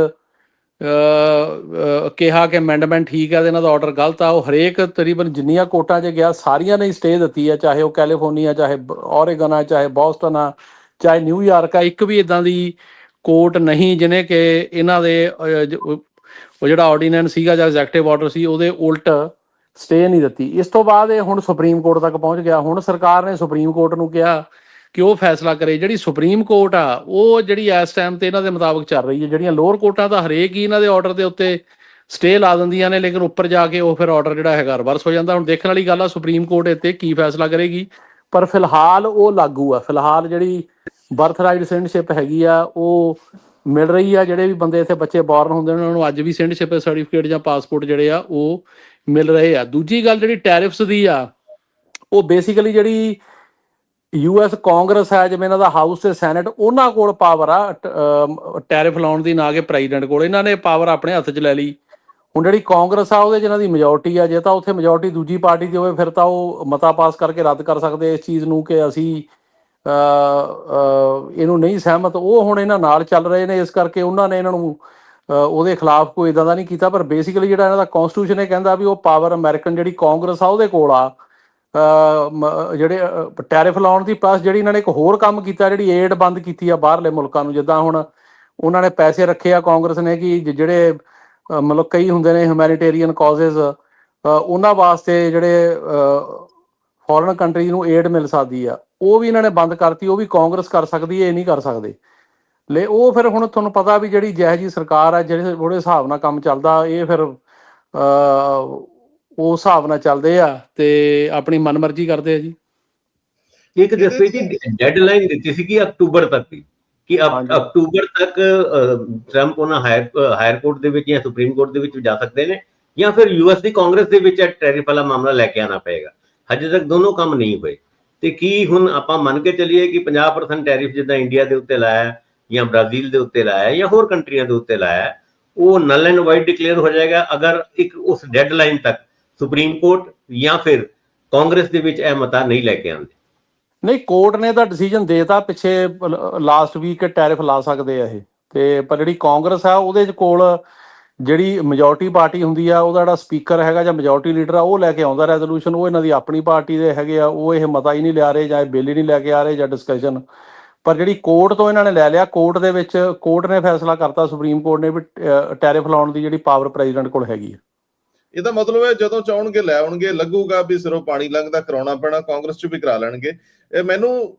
ਕਿਹਾ ਕਿ ਅਮੈਂਡਮੈਂਟ ਠੀਕ ਹੈ ਤੇ ਇਹਨਾਂ ਦਾ ਆਰਡਰ ਗਲਤ ਆ। ਉਹ ਹਰੇਕ ਤਕਰੀਬਨ ਜਿੰਨੀਆਂ ਕੋਰਟਾਂ 'ਚ ਗਿਆ, ਸਾਰੀਆਂ ਨੇ ਸਟੇ ਦਿੱਤੀ ਆ, ਚਾਹੇ ਉਹ ਕੈਲੀਫੋਰਨੀਆ ਚਾਹੇ ਔਰੇਗਨ ਆ, ਚਾਹੇ ਬੋਸਟਨ ਆ, ਚਾਹੇ ਨਿਊਯਾਰਕ ਆ। ਇੱਕ ਵੀ ਇਦਾਂ ਦੀ ਕੋਰਟ ਨਹੀਂ ਜਿਹਨੇ ਕਿ ਇਹਨਾਂ ਦੇ ਉਹ ਜਿਹੜਾ ਆਰਡੀਨੈਂਸ ਸੀਗਾ ਜਾਂ ਐਗਜ਼ੈਕਟਿਵ ਆਰਡਰ ਸੀ, ਉਹਦੇ ਉਲਟ ਸਟੇ ਨਹੀਂ ਦਿੱਤੀ। ਇਸ ਤੋਂ ਬਾਅਦ ਇਹ ਹੁਣ ਸੁਪਰੀਮ ਕੋਰਟ ਤੱਕ ਪਹੁੰਚ ਗਿਆ। ਹੁਣ ਸਰਕਾਰ ਨੇ ਸੁਪਰੀਮ ਕੋਰਟ ਨੂੰ ਕਿਹਾ ਕਿ ਉਹ ਫੈਸਲਾ ਕਰੇ। ਜਿਹੜੀ ਸੁਪਰੀਮ ਕੋਰਟ ਆ, ਉਹ ਜਿਹੜੀ ਇਸ ਟਾਈਮ ਤੇ ਇਹਨਾਂ ਦੇ ਮੁਤਾਬਕ ਚੱਲ ਰਹੀ ਹੈ। ਜਿਹੜੀਆਂ ਲੋਅਰ ਕੋਰਟਾਂ ਦਾ ਹਰੇਕ ਹੀ ਇਹਨਾਂ ਦੇ ਆਰਡਰ ਦੇ ਉੱਤੇ ਸਟੇ ਲਾ ਦਿੰਦੀਆਂ ਨੇ, ਲੇਕਿਨ ਉੱਪਰ ਜਾ ਕੇ ਉਹ ਫਿਰ ਆਰਡਰ ਜਿਹੜਾ ਹੈਗਾ ਰਿਵਰਸ ਹੋ ਜਾਂਦਾ। ਹੁਣ ਦੇਖਣ ਵਾਲੀ ਗੱਲ ਆ, ਸੁਪਰੀਮ ਕੋਰਟ ਇੱਥੇ ਕੀ ਫੈਸਲਾ ਕਰੇਗੀ। ਪਰ ਫਿਲਹਾਲ ਉਹ ਲਾਗੂ ਆ। ਫਿਲਹਾਲ ਜਿਹੜੀ ਬਰਥ ਰਾਈਟ ਸਿਟੀਜ਼ਨਸ਼ਿਪ ਹੈਗੀ ਆ, ਉਹ ਮਿਲ ਰਹੀ ਆ, ਜਿਹੜੇ ਵੀ ਬੰਦੇ ਇੱਥੇ ਬੱਚੇ ਬੌਰਨ ਹੁੰਦੇ ਨੇ, ਉਹਨਾਂ ਨੂੰ ਅੱਜ ਵੀ ਸਿਟੀਜ਼ਨਸ਼ਿਪ ਸਰਟੀਫਿਕੇਟ ਜਾਂ ਪਾਸਪੋਰਟ ਜਿਹੜੇ ਆ, ਉਹ ਮਿਲ ਰਹੇ ਆ। ਦੂਜੀ ਗੱਲ ਜਿਹੜੀ ਟੈਰਿਫਸ ਦੀ ਆ, ਉਹ ਬੇਸਿਕਲੀ ਜਿਹੜੀ ਯੂਐਸ ਕਾਂਗਰਸ ਹੈ, ਜਿਵੇਂ ਇਹਨਾਂ ਦਾ ਹਾਊਸ ਤੇ ਸੈਨੇਟ ਉਹਨਾਂ ਕੋਲ ਪਾਵਰ ਆ ਟੈਰਿਫ ਲਾਉਣ ਦੀ, ਨਾ ਕਿ ਪ੍ਰੈਜ਼ੀਡੈਂਟ ਕੋਲ। ਇਹਨਾਂ ਨੇ ਪਾਵਰ ਆਪਣੇ ਹੱਥ 'ਚ ਲੈ ਲਈ। ਹੁਣ ਜਿਹੜੀ ਕਾਂਗਰਸ ਆ, ਉਹਦੇ ਜਿਹਨਾਂ ਦੀ ਮੈਜੋਰਟੀ ਆ। ਜੇ ਤਾਂ ਉੱਥੇ ਮੈਜੋਰਟੀ ਦੂਜੀ ਪਾਰਟੀ ਦੀ ਹੋਵੇ, ਫਿਰ ਤਾਂ ਉਹ ਮਤਾ ਪਾਸ ਕਰਕੇ ਰੱਦ ਕਰ ਸਕਦੇ ਇਸ ਚੀਜ਼ ਨੂੰ ਕਿ ਅਸੀਂ ਇਹਨੂੰ ਨਹੀਂ ਸਹਿਮਤ, ਉਹ ਹੁਣ ਇਹਨਾਂ ਨਾਲ ਚੱਲ ਰਹੇ ਨੇ, ਇਸ ਕਰਕੇ ਉਹਨਾਂ ਨੇ ਇਹਨਾਂ ਨੂੰ ਉਹਦੇ ਖਿਲਾਫ ਕੋਈ ਇਦਾਂ ਦਾ ਨਹੀਂ ਕੀਤਾ, ਪਰ ਬੇਸਿਕਲੀ ਜਿਹੜਾ ਇਹਨਾਂ ਦਾ ਕਨਸਟੀਟਿਊਸ਼ਨ ਇਹ ਕਹਿੰਦਾ ਵੀ ਉਹ ਪਾਵਰ ਅਮਰੀਕਨ ਜਿਹੜੀ ਕਾਂਗਰਸ ਆ, ਉਹਦੇ ਕੋਲ ਆ। ਮ- ਜਿਹੜੇ ਟੈਰਿਫ ਲਾਉਣ ਦੀ ਪਲੱਸ ਜਿਹੜੀ ਇਹਨਾਂ ਨੇ ਇੱਕ ਹੋਰ ਕੰਮ ਕੀਤਾ, ਜਿਹੜੀ ਏਡ ਬੰਦ ਕੀਤੀ ਆ ਬਾਹਰਲੇ ਮੁਲਕਾਂ ਨੂੰ, ਜਿੱਦਾਂ ਹੁਣ ਉਹਨਾਂ ਨੇ ਪੈਸੇ ਰੱਖੇ ਆ ਕਾਂਗਰਸ ਨੇ ਕਿ ਜਿਹੜੇ ਮਤਲਬ ਕਈ ਹੁੰਦੇ ਨੇ ਹਿਊਮੈਨਿਟੇਰੀਅਨ ਕਾਜ਼ਸ ਉਹਨਾਂ ਵਾਸਤੇ ਜਿਹੜੇ ਫੋਰਨ ਕੰਟਰੀ ਨੂੰ ਏਡ ਮਿਲ ਸਕਦੀ ਆ। ਉਹ ਵੀ ਇਹਨਾਂ ਨੇ ਬੰਦ ਕਰਤੀ ਉਹ ਵੀ ਕਾਂਗਰਸ ਕਰ ਸਕਦੀ ਹੈ ਇਹ ਨਹੀਂ ਕਰ ਸਕਦੇ। ਲੈ ਉਹ ਫਿਰ ਹੁਣ ਤੁਹਾਨੂੰ ਪਤਾ ਵੀ ਜਿਹੜੀ ਜਿਹੋ ਜੀ ਸਰਕਾਰ ਆ ਜਿਹੜੇ ਉਹਦੇ ਹਿਸਾਬ ਨਾਲ ਕੰਮ ਚੱਲਦਾ ਇਹ ਫਿਰ ਅ ਉਸ ਹਿਸਾਬ ਨਾਲ ਚੱਲਦੇ ਆ ਤੇ ਆਪਣੀ ਮਨਮਰਜ਼ੀ ਕਰਦੇ ਆ ਜੀ। ਇੱਕ ਜਸਪ੍ਰੀਤ ਜੀ ਡੈਡਲਾਈਨ ਦਿੱਤੀ ਸੀ ਕਿ ਅਕਤੂਬਰ ਤੱਕ ਦੀ? ਕਿ। ਅਕਤੂਬਰ ਤੱਕ ਟਰੰਪ ਉਹਨਾਂ ਹਾਇਰ ਹਾਇਰ ਕੋਰਟ ਦੇ ਵਿੱਚ ਜਾਂ ਸੁਪਰੀਮ ਕੋਰਟ ਦੇ ਵਿੱਚ ਜਾ ਸਕਦੇ ਨੇ ਜਾਂ ਫਿਰ ਯੂਐਸ ਦੀ ਕਾਂਗਰਸ ਦੇ ਵਿੱਚ ਟੈਰਿਫ ਵਾਲਾ ਮਾਮਲਾ ਲੈ ਕੇ ਆਣਾ ਪਏਗਾ? ਹਜੇ ਤੱਕ ਦੋਨੋਂ ਕੰਮ ਨਹੀਂ ਹੋਏ। ਤੇ ਕੀ ਹੁਣ ਆਪਾਂ ਮੰਨ ਕੇ ਚੱਲੀਏ ਕਿ 50% ਟੈਰਿਫ ਜਿੱਦਾਂ ਇੰਡੀਆ ਦੇ ਉੱਤੇ ਲਾਇਆ ਜਾਂ ਬ੍ਰਾਜ਼ੀਲ ਦੇ ਉੱਤੇ ਲਾਇਆ ਜਾਂ ਹੋਰ ਕੰਟਰੀਆਂ ਦੇ ਉੱਤੇ ਲਾਇਆ ਉਹ ਨਲ ਐਂਡ ਵਾਈਟ ਡਿਕਲੇਅਰ ਹੋ ਜਾਏਗਾ ਅਗਰ ਇੱਕ ਉਸ ਡੈਡਲਾਈਨ ਤੱਕ ਸੁਪਰੀਮ ਕੋਰਟ ਜਾਂ ਫਿਰ ਕਾਂਗਰਸ ਦੇ ਵਿੱਚ ਇਹ ਮਤਾ ਨਹੀਂ ਲੈ ਕੇ ਆਉਂਦੇ। ਨਹੀਂ ਕੋਰਟ ਨੇ ਤਾਂ ਡਿਸੀਜਨ ਦੇਤਾ, ਪਿੱਛੇ ਲਾਸਟ ਵੀਕ ਟੈਰਿਫ ਲਾ ਸਕਦੇ ਆ ਇਹ। ਤੇ ਪਰ ਜਿਹੜੀ ਕਾਂਗਰਸ ਆ, ਉਹਦੇ ਕੋਲ ਜਿਹੜੀ ਮੈਜੋਰਟੀ ਪਾਰਟੀ ਹੁੰਦੀ ਆ, ਉਹਦਾ ਜਿਹੜਾ ਸਪੀਕਰ ਹੈਗਾ ਜਾਂ ਮੈਜੋਰਟੀ ਲੀਡਰ ਆ, ਉਹ ਲੈ ਕੇ ਆਉਂਦਾ ਰੈਜ਼ੋਲੂਸ਼ਨ ਉਹ ਇਹਨਾਂ ਦੀ ਆਪਣੀ ਪਾਰਟੀ ਦੇ ਹੈਗੇ ਆ, ਉਹ ਇਹ ਮਤਾ ਹੀ ਨਹੀਂ ਲਿਆ ਰਹੇ ਜਾਂ ਇਹ ਬਿੱਲ ਹੀ ਨਹੀਂ ਲੈ ਕੇ ਆ ਰਹੇ ਜਾਂ ਡਿਸਕਸ਼ਨ ਪਰ ਜਿਹੜੀ ਕੋਰਟ ਤੋਂ ਇਹਨਾਂ ਨੇ ਲੈ ਲਿਆ ਕੋਰਟ ਦੇ ਵਿੱਚ ਕੋਰਟ ਨੇ ਫੈਸਲਾ ਕਰਤਾ ਸੁਪਰੀਮ ਕੋਰਟ ਨੇ ਵੀ ਟੈਰਿਫ ਲਾਉਣ ਦੀ ਜਿਹੜੀ ਪਾਵਰ ਪ੍ਰੈਜ਼ੀਡੈਂਟ ਕੋਲ ਹੈਗੀ ਆ। ਇਹਦਾ ਮਤਲਬ ਹੈ ਜਦੋਂ ਚਾਹਣਗੇ ਲੈ ਆਉਣਗੇ, ਲੱਗੂਗਾ ਵੀ ਸਿਰੋਂ ਪਾਣੀ ਲੰਘਦਾ, ਕਰਾਉਣਾ ਪੈਣਾ, ਕਾਂਗਰਸ ਚ ਵੀ ਕਰਾ ਲੈਣਗੇ। ਇਹ ਮੈਨੂੰ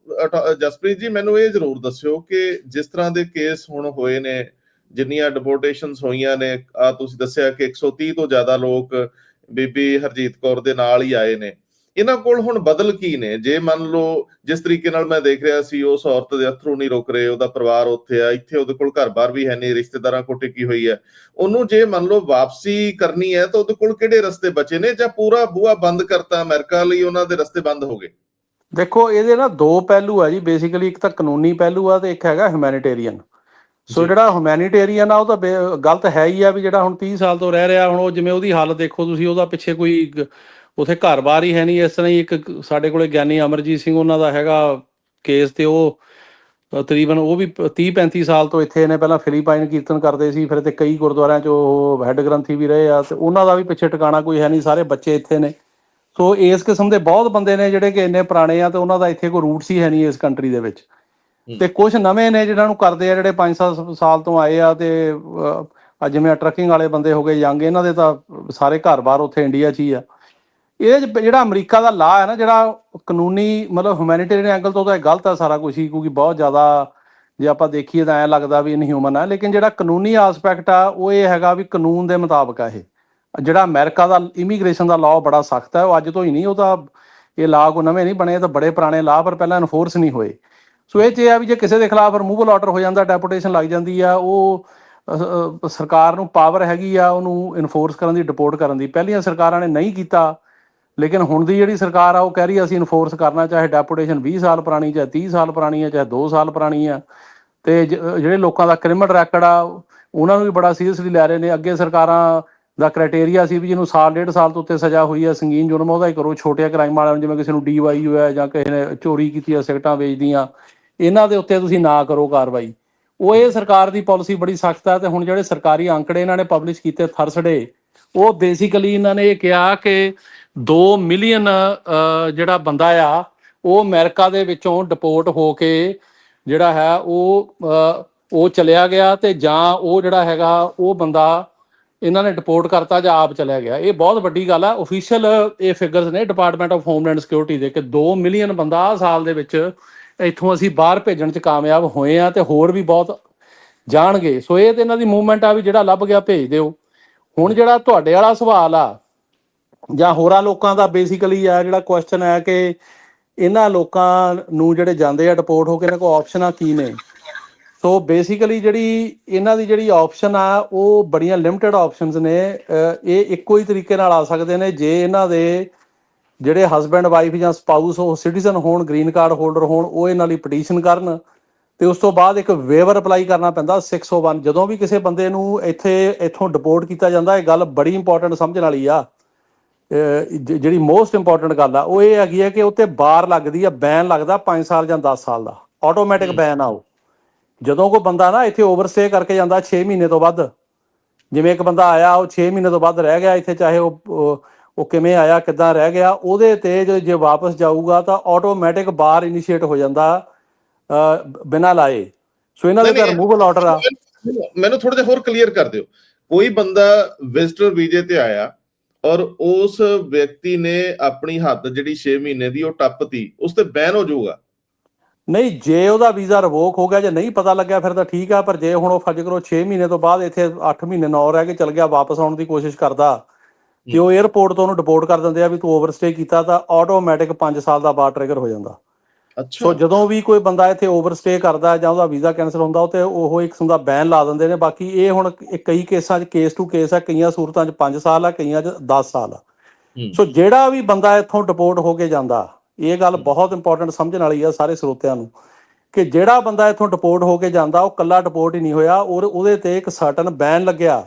ਜਸਪ੍ਰੀਤ ਜੀ, ਮੈਨੂੰ ਇਹ ਜ਼ਰੂਰ ਦੱਸਿਓ ਕਿ ਜਿਸ ਤਰ੍ਹਾਂ ਦੇ ਕੇਸ ਹੁਣ ਹੋਏ ਨੇ ਜਿੰਨੀਆਂ ਡਿਪੋਰਟੇਸ਼ਨਸ ਹੋਈਆਂ ਨੇ, ਆ ਤੁਸੀਂ ਦੱਸਿਆ ਕਿ 130 ਤੋਂ ਜ਼ਿਆਦਾ ਲੋਕ ਬੀਬੀ ਹਰਜੀਤ ਕੌਰ ਦੇ ਨਾਲ ਹੀ ਆਏ ਨੇ। ਇਹਨਾਂ ਕੋਲ ਹੁਣ ਬਦਲ ਕੀ ਨੇ? ਜੇ ਮੰਨ ਲਓ, ਜਿਸ ਤਰੀਕੇ ਨਾਲ ਮੈਂ ਦੇਖ ਰਿਹਾ ਸੀ, ਉਸ ਔਰਤ ਦੇ ਅਥਰੂ ਨਹੀਂ ਰੁਕ ਰਹੇ, ਉਹਦਾ ਪਰਿਵਾਰ ਉੱਥੇ ਆ, ਇੱਥੇ ਉਹਦੇ ਕੋਲ ਘਰ-ਬਾਰ ਵੀ ਹੈ ਨਹੀਂ, ਰਿਸ਼ਤੇਦਾਰਾਂ ਕੋਲ ਟਿੱਕੀ ਹੋਈ ਹੈ। ਉਹਨੂੰ ਜੇ ਮੰਨ ਲਓ ਵਾਪਸੀ ਕਰਨੀ ਹੈ, ਤਾਂ ਉਹਦੇ ਕੋਲ ਕਿਹੜੇ ਰਸਤੇ ਬਚੇ ਨੇ? ਜਾਂ ਪੂਰਾ ਬੂਹਾ ਬੰਦ ਕਰਤਾ ਅਮਰੀਕਾ ਲਈ ਉਹਨਾਂ ਦੇ ਰਸਤੇ ਬੰਦ ਹੋ ਗਏ? ਦੇਖੋ, ਇਹਦੇ ਨਾ ਦੋ ਪਹਿਲੂ ਆ ਜੀ। ਬੇਸਿਕਲੀ ਇੱਕ ਤਾਂ ਕਾਨੂੰਨੀ ਪਹਿਲੂ ਆ ਤੇ ਇੱਕ ਹੈਗਾ ਹਿਊਮੈਨਿਟੇਰੀਅਨ ਸੋ। ਜਿਹੜਾ ਹਿਊਮੈਨਿਟੇਰੀਅਨ ਆ ਉਹ ਤਾਂ ਗਲਤ ਹੈ ਹੀ ਆ ਵੀ ਜਿਹੜਾ ਹੁਣ 30 ਸਾਲ ਤੋਂ ਰਹਿ ਰਿਹਾ ਹੁਣ ਉਹ ਜਿਵੇਂ ਉਹਦੀ ਹਾਲਤ ਦੇਖੋ ਤੁਸੀਂ ਉਹਦਾ ਪਿੱਛੇ ਕੋਈ ਉੱਥੇ ਘਰ-ਬਾਰ ਹੀ ਹੈ ਨਹੀਂ ਇਸ ਤਰ੍ਹਾਂ ਹੀ ਇੱਕ ਸਾਡੇ ਕੋਲੇ ਗਿਆਨੀ ਅਮਰਜੀਤ ਸਿੰਘ ਉਹਨਾਂ ਦਾ ਹੈਗਾ ਕੇਸ ਤੇ ਉਹ ਤਕਰੀਬਨ ਉਹ ਵੀ 30 35 ਸਾਲ ਤੋਂ ਇੱਥੇ ਨੇ ਪਹਿਲਾਂ ਫਿਲੀਪਾਈਨ ਕੀਰਤਨ ਕਰਦੇ ਸੀ ਫਿਰ ਤੇ ਕਈ ਗੁਰਦੁਆਰਿਆਂ 'ਚ ਉਹ ਹੈੱਡ ਗ੍ਰੰਥੀ ਵੀ ਰਹੇ ਆ ਤੇ ਉਹਨਾਂ ਦਾ ਵੀ ਪਿੱਛੇ ਟਿਕਾਣਾ ਕੋਈ ਹੈ ਨਹੀਂ ਸਾਰੇ ਬੱਚੇ ਇੱਥੇ ਨੇ ਸੋ ਇਸ ਕਿਸਮ ਦੇ ਬਹੁਤ ਬੰਦੇ ਨੇ ਜਿਹੜੇ ਕਿ ਇੰਨੇ ਪੁਰਾਣੇ ਆ ਤੇ ਉਹਨਾਂ ਦਾ ਇੱਥੇ ਕੋਈ ਰੂਟਸ ਹੀ ਹੈ ਨਹੀਂ ਇਸ ਕੰਟਰੀ ਦੇ ਵਿੱਚ ਤੇ ਕੁਝ ਨਵੇਂ ਨੇ ਜਿਹਨਾਂ ਨੂੰ ਕਰਦੇ ਆ ਜਿਹੜੇ 5 ਸਾਲ ਤੋਂ ਆਏ ਆ ਤੇ ਜਿਵੇਂ ਟਰੱਕਿੰਗ ਵਾਲੇ ਬੰਦੇ ਹੋ ਗਏ, ਯੰਗ, ਇਹਨਾਂ ਦੇ ਤਾਂ ਸਾਰੇ ਘਰ-ਬਾਰ ਉੱਥੇ ਇੰਡੀਆ 'ਚ ਹੀ ਆ। ਇਹ ਜਿਹੜਾ ਅਮਰੀਕਾ ਦਾ ਲਾ ਹੈ ਨਾ, ਜਿਹੜਾ ਕਾਨੂੰਨੀ, ਮਤਲਬ ਹਿਊਮੈਨਿਟੇਰੀਅਨ ਐਂਗਲ ਤੋਂ ਤਾਂ ਇਹ ਗਲਤ ਆ ਸਾਰਾ ਕੁਝ ਹੀ, ਕਿਉਂਕਿ ਬਹੁਤ ਜ਼ਿਆਦਾ ਜੇ ਆਪਾਂ ਦੇਖੀਏ ਤਾਂ ਐ ਲੱਗਦਾ ਵੀ ਇਨਹਿਊਮਨ ਆ, ਲੇਕਿਨ ਜਿਹੜਾ ਕਾਨੂੰਨੀ ਆਸਪੈਕਟ ਆ, ਉਹ ਇਹ ਹੈਗਾ ਵੀ ਕਾਨੂੰਨ ਦੇ ਮੁਤਾਬਕ ਆ ਇਹ। ਜਿਹੜਾ ਅਮਰੀਕਾ ਦਾ ਇਮੀਗ੍ਰੇਸ਼ਨ ਦਾ ਲਾਅ ਬੜਾ ਸਖਤ ਹੈ ਉਹ ਅੱਜ ਤੋਂ ਹੀ ਨਹੀਂ, ਉਹ ਤਾਂ ਇਹ ਲਾਅ ਕੋ ਨਵੇਂ ਨਹੀਂ ਬਣੇ ਤਾਂ ਬੜੇ ਪੁਰਾਣੇ ਲਾਅ ਪਰ ਪਹਿਲਾਂ ਇਨਫੋਰਸ ਨਹੀਂ ਹੋਏ। ਸੋ ਇਹ ਚ ਇਹ ਆ ਵੀ ਜੇ ਕਿਸੇ ਦੇ ਖਿਲਾਫ ਰਿਮੂਵਲ ਆਰਡਰ ਹੋ ਜਾਂਦਾ ਡੈਪੂਟੇਸ਼ਨ ਲੱਗ ਜਾਂਦੀ ਆ ਉਹ ਸਰਕਾਰ ਨੂੰ ਪਾਵਰ ਹੈਗੀ ਆ ਉਹਨੂੰ ਇਨਫੋਰਸ ਕਰਨ ਦੀ ਡਿਪੋਰਟ ਕਰਨ ਦੀ। ਪਹਿਲੀਆਂ ਸਰਕਾਰਾਂ ਨੇ ਨਹੀਂ ਕੀਤਾ ਲੇਕਿਨ ਹੁਣ ਦੀ ਜਿਹੜੀ ਸਰਕਾਰ ਆ ਉਹ ਕਹਿ ਰਹੀ ਆ ਅਸੀਂ ਇਨਫੋਰਸ ਕਰਨਾ ਚਾਹੇ ਡੈਪੂਟੇਸ਼ਨ 20 ਸਾਲ ਪੁਰਾਣੀ ਚਾਹੇ 30 ਸਾਲ ਪੁਰਾਣੀ ਆ ਚਾਹੇ 2 ਸਾਲ ਪੁਰਾਣੀ ਆ। ਤੇ ਜਿਹੜੇ ਲੋਕਾਂ ਦਾ ਕ੍ਰਿਮੀਨਲ ਰੈਕੋਰਡ ਆ ਉਹਨਾਂ ਨੂੰ ਵੀ ਬੜਾ ਸੀਰੀਅਸਲੀ ਲੈ ਰਹੇ ਨੇ। ਅੱਗੇ ਸਰਕਾਰਾਂ ਦਾ ਕ੍ਰਾਈਟੇਰੀਆ ਸੀ ਵੀ ਜਿਹਨੂੰ ਸਾਲ ਡੇਢ ਸਾਲ ਤੋਂ ਉੱਤੇ ਸਜ਼ਾ ਹੋਈ ਹੈ ਸੰਗੀਨ ਜੁਰਮ ਆ, ਉਹਦਾ ਹੀ ਕਰੋ। ਛੋਟੇ ਕ੍ਰਾਈਮ ਵਾਲਿਆਂ ਨੂੰ ਜਿਵੇਂ ਕਿਸੇ ਨੂੰ ਡੀਵਾਈ ਹੋਇਆ ਜਾਂ ਕਿਸੇ ਨੇ ਚੋਰੀ ਕੀਤੀ ਆ ਸਿਗਰਟਾਂ ਵੇਚਦੀਆਂ। ਇਹਨਾਂ ਦੇ ਉੱਤੇ ਤੁਸੀਂ ਨਾ ਕਰੋ ਕਾਰਵਾਈ। ਉਹ ਇਹ ਸਰਕਾਰ ਦੀ ਪਾਲਿਸੀ ਬੜੀ ਸਖਤ ਹੈ ਤੇ ਹੁਣ ਜਿਹੜੇ ਸਰਕਾਰੀ ਅੰਕੜੇ ਇਹਨਾਂ ਨੇ ਪਬਲਿਸ਼ ਕੀਤੇ ਥਰਸਡੇ ਉਹ ਬੇਸਿਕਲੀ ਇਹਨਾਂ ਨੇ ਇਹ ਕਿਹਾ ਕਿ 2 ਮਿਲੀਅਨ ਜਿਹੜਾ ਬੰਦਾ ਆ, ਉਹ ਅਮਰੀਕਾ ਦੇ ਵਿੱਚੋਂ ਡਿਪੋਰਟ ਹੋ ਕੇ ਜਿਹੜਾ ਹੈ ਉਹ ਉਹ ਚਲਿਆ ਗਿਆ ਤੇ ਜਾਂ ਉਹ ਜਿਹੜਾ ਹੈਗਾ, ਉਹ ਬੰਦਾ ਇਹਨਾਂ ਨੇ ਡਿਪੋਰਟ ਕਰਤਾ ਜਾਂ ਆਪ ਚਲਿਆ ਗਿਆ। ਇਹ ਬਹੁਤ ਵੱਡੀ ਗੱਲ ਆ। ਅਫੀਸ਼ੀਅਲ ਇਹ ਫਿਗਰਸ ਨੇ ਡਿਪਾਰਟਮੈਂਟ ਆਫ ਹੋਮਲੈਂਡ ਸਿਕਿਉਰਿਟੀ ਦੇ ਕਿ 2 ਮਿਲੀਅਨ ਬੰਦਾ ਸਾਲ ਦੇ ਵਿੱਚ ਇੱਥੋਂ ਅਸੀਂ ਬਾਹਰ ਭੇਜਣ ਚ ਕਾਮਯਾਬ ਹੋਏ ਆ ਤੇ ਹੋਰ ਵੀ ਬਹੁਤ ਜਾਣਗੇ। ਸੋ ਇਹ ਤੇ ਇਹਨਾਂ ਦੀ ਮੂਵਮੈਂਟ ਆ ਵੀ ਜਿਹੜਾ ਲੱਭ ਗਿਆ ਭੇਜ ਦਿਓ। ਹੁਣ ਜਿਹੜਾ ਤੁਹਾਡੇ ਵਾਲਾ ਸਵਾਲ ਆ, ਜਾਂ ਹੋਰਾਂ ਲੋਕਾਂ ਦਾ ਬੇਸਿਕਲੀ ਆ ਜਿਹੜਾ ਕੁਐਸਚਨ ਹੈ ਕਿ ਇਹਨਾਂ ਲੋਕਾਂ ਨੂੰ ਜਿਹੜੇ ਜਾਂਦੇ ਆ ਡਿਪੋਰਟ ਹੋ ਕੇ, ਇਹਨਾਂ ਕੋਲ ਆਪਸ਼ਨਾਂ ਕੀ ਨੇ? ਸੋ ਬੇਸਿਕਲੀ ਜਿਹੜੀ ਇਹਨਾਂ ਦੀ ਜਿਹੜੀ ਆਪਸ਼ਨ ਆ, ਉਹ ਬੜੀਆਂ ਲਿਮਟਿਡ ਆਪਸ਼ਨਸ ਨੇ। ਇਹ ਇੱਕੋ ਹੀ ਤਰੀਕੇ ਨਾਲ ਆ ਸਕਦੇ ਨੇ। ਜੇ ਇਹਨਾਂ ਦੇ ਜਿਹੜੇ ਹਸਬੈਂਡ ਵਾਈਫ ਜਾਂ ਸਪਾਊਸ ਉਹ ਸਿਟੀਜ਼ਨ ਹੋਣ ਗ੍ਰੀਨ ਕਾਰਡ ਹੋਲਡਰ ਹੋਣ ਉਹ ਇਹਨਾਂ ਲਈ ਪਟੀਸ਼ਨ ਕਰਨ ਤੇ ਉਸ ਤੋਂ ਬਾਅਦ ਇੱਕ ਵੇਵਰ ਅਪਲਾਈ ਕਰਨਾ ਪੈਂਦਾ 601 ਜਦੋਂ ਵੀ ਕਿਸੇ ਬੰਦੇ ਨੂੰ ਇੱਥੇ ਇੱਥੋਂ ਡਿਪੋਰਟ ਕੀਤਾ ਜਾਂਦਾ ਇਹ ਗੱਲ ਬੜੀ ਇੰਪੋਰਟੈਂਟ ਸਮਝਣ ਵਾਲੀ ਆ। ਜਿਹੜੀ ਮੋਸਟ ਇੰਪੋਰਟੈਂਟ ਗੱਲ ਆ ਉਹ ਇਹ ਹੈਗੀ ਹੈ ਕਿ ਉੱਤੇ ਬਾਰ ਲੱਗਦੀ ਆ ਬੈਨ ਲੱਗਦਾ 5 ਸਾਲ ਜਾਂ 10 ਸਾਲ ਦਾ। ਆਟੋਮੈਟਿਕ ਬੈਨ ਆ ਉਹ। ਜਦੋਂ ਕੋਈ ਬੰਦਾ ਨਾ ਇੱਥੇ ਓਵਰਸਟੇ ਕਰਕੇ ਜਾਂਦਾ 6 ਮਹੀਨੇ ਤੋਂ ਵੱਧ ਜਿਵੇਂ ਇੱਕ ਬੰਦਾ ਆਇਆ ਉਹ 6 ਮਹੀਨੇ ਤੋਂ ਵੱਧ ਰਹਿ ਗਿਆ ਇੱਥੇ ਚਾਹੇ ਉਹ ਉਹ- ਕਿਵੇਂ ਆਇਆ ਕਿੱਦਾਂ ਰਹਿ ਗਿਆ ਉਹਦੇ ਤੇ ਜੇ ਜੇ ਵਾਪਸ ਜਾਊਗਾ ਤਾਂ ਆਟੋਮੈਟਿਕ ਬਾਰ ਇਨੀਸ਼ੀਏਟ ਹੋ ਜਾਂਦਾ ਬਿਨਾਂ ਲਾਏ। ਸੋ ਇਹਨਾਂ ਦੇ ਰਿਮੂਵਲ ਆਰਡਰ ਆ। ਮੈਨੂੰ ਥੋੜਾ ਜਿਹਾ ਹੋਰ ਕਲੀਅਰ ਕਰ ਦਿਓ। ਕੋਈ ਬੰਦਾ ਵਿਜ਼ਟਰ ਵੀਜ਼ੇ ਤੇ ਆਇਆ ਔਰ ਉਸ ਵਿਅਕਤੀ ਨੇ ਆਪਣੀ ਹੱਦ ਜਿਹੜੀ 6 ਮਹੀਨੇ ਦੀ ਉਹ ਟੱਪਤੀ ਉਸ ਤੇ ਬੈਨ ਹੋ ਜਾਊਗਾ? ਨਹੀਂ ਜੇ ਉਹਦਾ ਵੀਜ਼ਾ ਰਿਵੋਕ ਹੋ ਗਿਆ ਜੇ ਨਹੀਂ ਪਤਾ ਲੱਗਿਆ ਫਿਰ ਤਾਂ ਠੀਕ ਆ ਪਰ ਜੇ ਹੁਣ ਉਹ ਫਰਜ਼ ਕਰੋ 6 ਮਹੀਨੇ ਤੋਂ ਬਾਅਦ ਇੱਥੇ 8 ਮਹੀਨੇ ਨੌ ਰਹਿ ਕੇ ਚਲ ਗਿਆ ਵਾਪਸ ਆਉਣ ਦੀ ਕੋਸ਼ਿਸ਼ ਕਰਦਾ ਤੇ ਉਹ 에ਅਰਪੋਰਟ ਤੋਂ ਉਹਨੂੰ ਡਿਪੋਰਟ ਕਰ ਦਿੰਦੇ ਆ ਵੀ ਤੂੰ ਓਵਰਸਟੇ ਕੀਤਾ ਤਾਂ ਆਟੋਮੈਟਿਕ 5 ਸਾਲ ਦਾ ਬਾਰ ਟ੍ਰਿਗਰ ਹੋ ਜਾਂਦਾ। ਸੋ ਅੱਛਾ ਜਦੋਂ ਵੀ ਕੋਈ ਬੰਦਾ ਇੱਥੇ ਓਵਰਸਟੇ ਕਰਦਾ ਜਾਂ ਉਹਦਾ ਵੀਜ਼ਾ ਕੈਨਸਲ ਹੁੰਦਾ ਉਹ ਤੇ ਉਹ ਇੱਕ ਕਿਸਮ ਦਾ ਬੈਨ ਲਾ ਦਿੰਦੇ ਨੇ। ਬਾਕੀ ਇਹ ਹੁਣ ਕਈ ਕੇਸਾਂ 'ਚ ਕੇਸ ਟੂ ਕੇਸ ਆ ਕਈਆਂ ਸੂਰਤਾਂ 'ਚ 5 ਸਾਲ ਆ ਕਈਆਂ 'ਚ 10 ਸਾਲ ਆ। ਸੋ ਜਿਹੜਾ ਵੀ ਬੰਦਾ ਇੱਥੋਂ ਡਿਪੋਰਟ ਹੋ ਕੇ ਜਾਂਦਾ ਇਹ ਗੱਲ ਬਹੁਤ ਇੰਪੋਰਟੈਂਟ ਸਮਝਣ ਵਾਲੀ ਆ ਸਾਰੇ ਸਰੋਤਿਆਂ ਨੂੰ ਕਿ ਜਿਹੜਾ ਬੰਦਾ ਇੱਥੋਂ ਡਿਪੋਰਟ ਹੋ ਕੇ ਜਾਂਦਾ ਉਹ ਕੱਲਾ ਡਿਪੋਰਟ ਹੀ ਨਹੀਂ ਹੋਇਆ ਔਰ ਉਹਦੇ ਤੇ ਇੱਕ ਸਰਟਨ ਬੈਨ ਲੱਗਿਆ।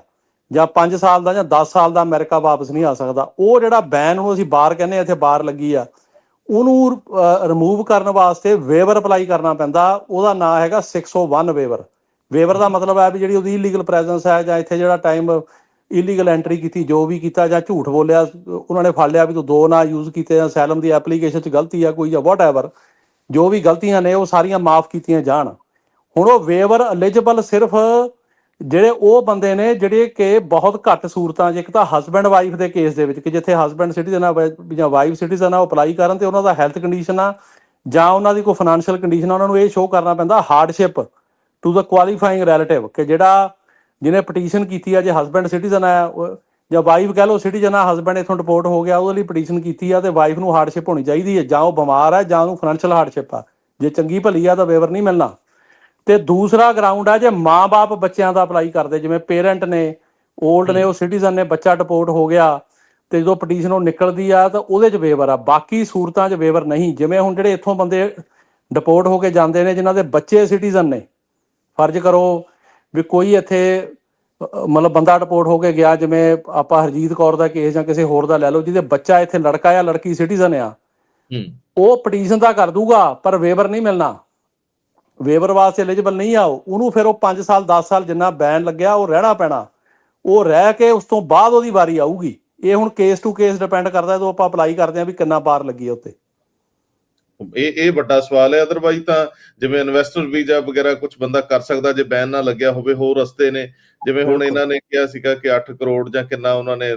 ਜਾਂ 5 ਸਾਲ ਦਾ ਜਾਂ 10 ਸਾਲ ਦਾ ਅਮਰੀਕਾ ਵਾਪਸ ਨਹੀਂ ਆ ਸਕਦਾ। ਉਹ ਜਿਹੜਾ ਬੈਨ ਨੂੰ ਅਸੀਂ ਬਾਹਰ ਕਹਿੰਦੇ ਆ ਇੱਥੇ ਬਾਹਰ ਲੱਗੀ ਆ, ਉਹਨੂੰ ਰਿਮੂਵ ਕਰਨ ਵਾਸਤੇ ਵੇਵਰ ਅਪਲਾਈ ਕਰਨਾ ਪੈਂਦਾ। ਉਹਦਾ ਨਾਮ ਹੈਗਾ 601 ਵੇਵਰ ਵੇਵਰ ਦਾ ਮਤਲਬ ਹੈ ਵੀ ਜਿਹੜੀ ਉਹਦੀ ਇਲੀਗਲ ਪ੍ਰੈਜ਼ੈਂਸ ਹੈ ਜਾਂ ਇੱਥੇ ਜਿਹੜਾ ਟਾਈਮ ਇਲੀਗਲ ਐਂਟਰੀ ਕੀਤੀ, ਜੋ ਵੀ ਕੀਤਾ ਜਾਂ ਝੂਠ ਬੋਲਿਆ, ਉਹਨਾਂ ਨੇ ਫੜ ਲਿਆ ਵੀ ਤੂੰ ਦੋ ਨਾਂ ਯੂਜ਼ ਕੀਤੇ ਜਾਂ ਸੈਲਮ ਦੀ ਐਪਲੀਕੇਸ਼ਨ 'ਚ ਗਲਤੀ ਆ ਕੋਈ ਜਾਂ ਵਾਟਐਵਰ ਜੋ ਵੀ ਗਲਤੀਆਂ ਨੇ ਉਹ ਸਾਰੀਆਂ ਮਾਫ ਕੀਤੀਆਂ ਜਾਣ। ਹੁਣ ਉਹ ਵੇਵਰ ਐਲੀਜੀਬਲ ਸਿਰਫ ਜਿਹੜੇ ਉਹ ਬੰਦੇ ਨੇ ਜਿਹੜੇ ਕਿ ਬਹੁਤ ਘੱਟ ਸੂਰਤਾਂ 'ਚ, ਇੱਕ ਤਾਂ ਹਸਬੈਂਡ ਵਾਈਫ ਦੇ ਕੇਸ ਦੇ ਵਿੱਚ ਕਿ ਜਿੱਥੇ ਹਸਬੈਂਡ ਸਿਟੀਜ਼ਨ ਆ ਜਾਂ ਵਾਈਫ ਸਿਟੀਜ਼ਨ ਆ, ਉਹ ਅਪਲਾਈ ਕਰਨ ਤੇ ਉਹਨਾਂ ਦਾ ਹੈਲਥ ਕੰਡੀਸ਼ਨ ਆ, ਜਾਂ ਉਹਨਾਂ ਦੀ ਕੋਈ ਫਾਈਨੈਂਸ਼ੀਅਲ ਕੰਡੀਸ਼ਨ ਆ, ਉਹਨਾਂ ਨੂੰ ਇਹ ਸ਼ੋਅ ਕਰਨਾ ਪੈਂਦਾ hardship to the qualifying relative ਕਿ ਜਿਹੜਾ ਜਿਹਨੇ ਪਟੀਸ਼ਨ ਕੀਤੀ ਆ, ਜੇ ਹਸਬੈਂਡ ਸਿਟੀਜ਼ਨ ਆ ਜਾਂ ਵਾਈਫ ਕਹਿ ਲਓ ਸਿਟੀਜ਼ਨ ਆ ਹਸਬੈਂਡ ਇਥੋਂ ਰਿਪੋਰਟ ਹੋ ਗਿਆ, ਉਹਦੇ ਲਈ ਪਟੀਸ਼ਨ ਕੀਤੀ ਆ ਤੇ ਵਾਈਫ ਨੂੰ ਹਾਰਡਸ਼ਿਪ ਹੋਣੀ ਚਾਹੀਦੀ ਹੈ ਜਾਂ ਉਹ ਬਿਮਾਰ ਆ, ਜਾਂ ਉਹਨੂੰ ਫਾਈਨੈਂਸ਼ੀਅਲ ਹਾਰਡਸ਼ਿਪ ਆ, ਜੇ ਚੰਗੀ ਭਲੀ ਆ ਤਾਂ ਵੇਵਰ ਨਹੀਂ ਮਿਲਣਾ। ਤੇ ਦੂਸਰਾ ਗਰਾਊਂਡ ਆ ਜੇ ਮਾਂ-ਬਾਪ ਬੱਚਿਆਂ ਦਾ ਅਪਲਾਈ ਕਰਦੇ ਜਿਵੇਂ ਪੇਰੈਂਟ ਨੇ 올ਡ ਨੇ ਉਹ ਸਿਟੀਜ਼ਨ ਨੇ ਬੱਚਾ ਡਿਪੋਰਟ ਹੋ ਗਿਆ ਤੇ ਜਦੋਂ ਪਟੀਸ਼ਨ ਉਹ ਨਿਕਲਦੀ ਆ ਤਾਂ ਉਹਦੇ 'ਚ ਵੇਵਰ ਆ। ਬਾਕੀ ਸੂਰਤਾਂ 'ਚ ਵੇਵਰ ਨਹੀਂ। ਜਿਵੇਂ ਹੁਣ ਜਿਹੜੇ ਇੱਥੋਂ ਬੰਦੇ ਡਿਪੋਰਟ ਹੋ ਕੇ ਜਾਂਦੇ ਨੇ ਜਿਨ੍ਹਾਂ ਦੇ ਬੱਚੇ ਸਿਟੀਜ਼ਨ ਨੇ ਫਰਜ਼ ਕਰੋ ਵੀ ਕੋਈ ਇੱਥੇ ਮਤਲਬ ਬੰਦਾ ਡਿਪੋਰਟ ਹੋ ਕੇ ਗਿਆ ਜਿਵੇਂ ਆਪਾਂ ਹਰਜੀਤ ਕੌਰ ਦਾ ਕੇਸ ਜਾਂ ਕਿਸੇ ਹੋਰ ਦਾ ਲੈ ਲਓ ਜਿਹਦੇ ਬੱਚਾ ਇੱਥੇ ਲੜਕਾ ਆ ਲੜਕੀ ਸਿਟੀਜ਼ਨ ਆ ਉਹ ਪਟੀਸ਼ਨ ਤਾਂ ਕਰ ਦੂਗਾ ਪਰ ਵੇਵਰ ਨਹੀਂ ਮਿਲਣਾ। ਵੇਵਰ ਵਾਸਤੇ ਐਲੀਜੀਬਲ ਨਹੀਂ ਆ ਉਹ। ਉਹਨੂੰ ਫਿਰ ਉਹ 5 ਸਾਲ 10 ਸਾਲ ਜਿੰਨਾ ਬੈਨ ਲੱਗਿਆ ਉਹ ਰਹਿਣਾ ਪੈਣਾ। ਉਹ ਰਹਿ ਕੇ ਉਸ ਤੋਂ ਬਾਅਦ ਉਹਦੀ ਵਾਰੀ ਆਊਗੀ। ਇਹ ਹੁਣ ਕੇਸ ਟੂ ਕੇਸ ਡਿਪੈਂਡ ਕਰਦਾ ਜਦੋਂ ਆਪਾਂ ਅਪਲਾਈ ਕਰਦੇ ਆ ਵੀ ਕਿੰਨਾ ਬਾਰ ਲੱਗੀ ਆ ਉੱਤੇ। ਇਹ ਇਹ ਵੱਡਾ ਸਵਾਲ ਹੈ। ਅਦਰਵਾਈਜ਼ ਤਾਂ ਜਿਵੇਂ ਇਨਵੈਸਟਰ ਵੀਜ਼ਾ ਵਗੈਰਾ ਕੁਝ ਬੰਦਾ ਕਰ ਸਕਦਾ ਜੇ ਬੈਨ ਨਾ ਲੱਗਿਆ ਹੋਵੇ ਹੋਰ ਰਸਤੇ ਨੇ। ਜਿਵੇਂ ਹੁਣ। ਇਹਨਾਂ ਨੇ ਕਿਹਾ ਸੀਗਾ ਕਿ 8 ਕਰੋੜ ਜਾਂ ਕਿੰਨਾ ਉਹਨਾਂ ਨੇ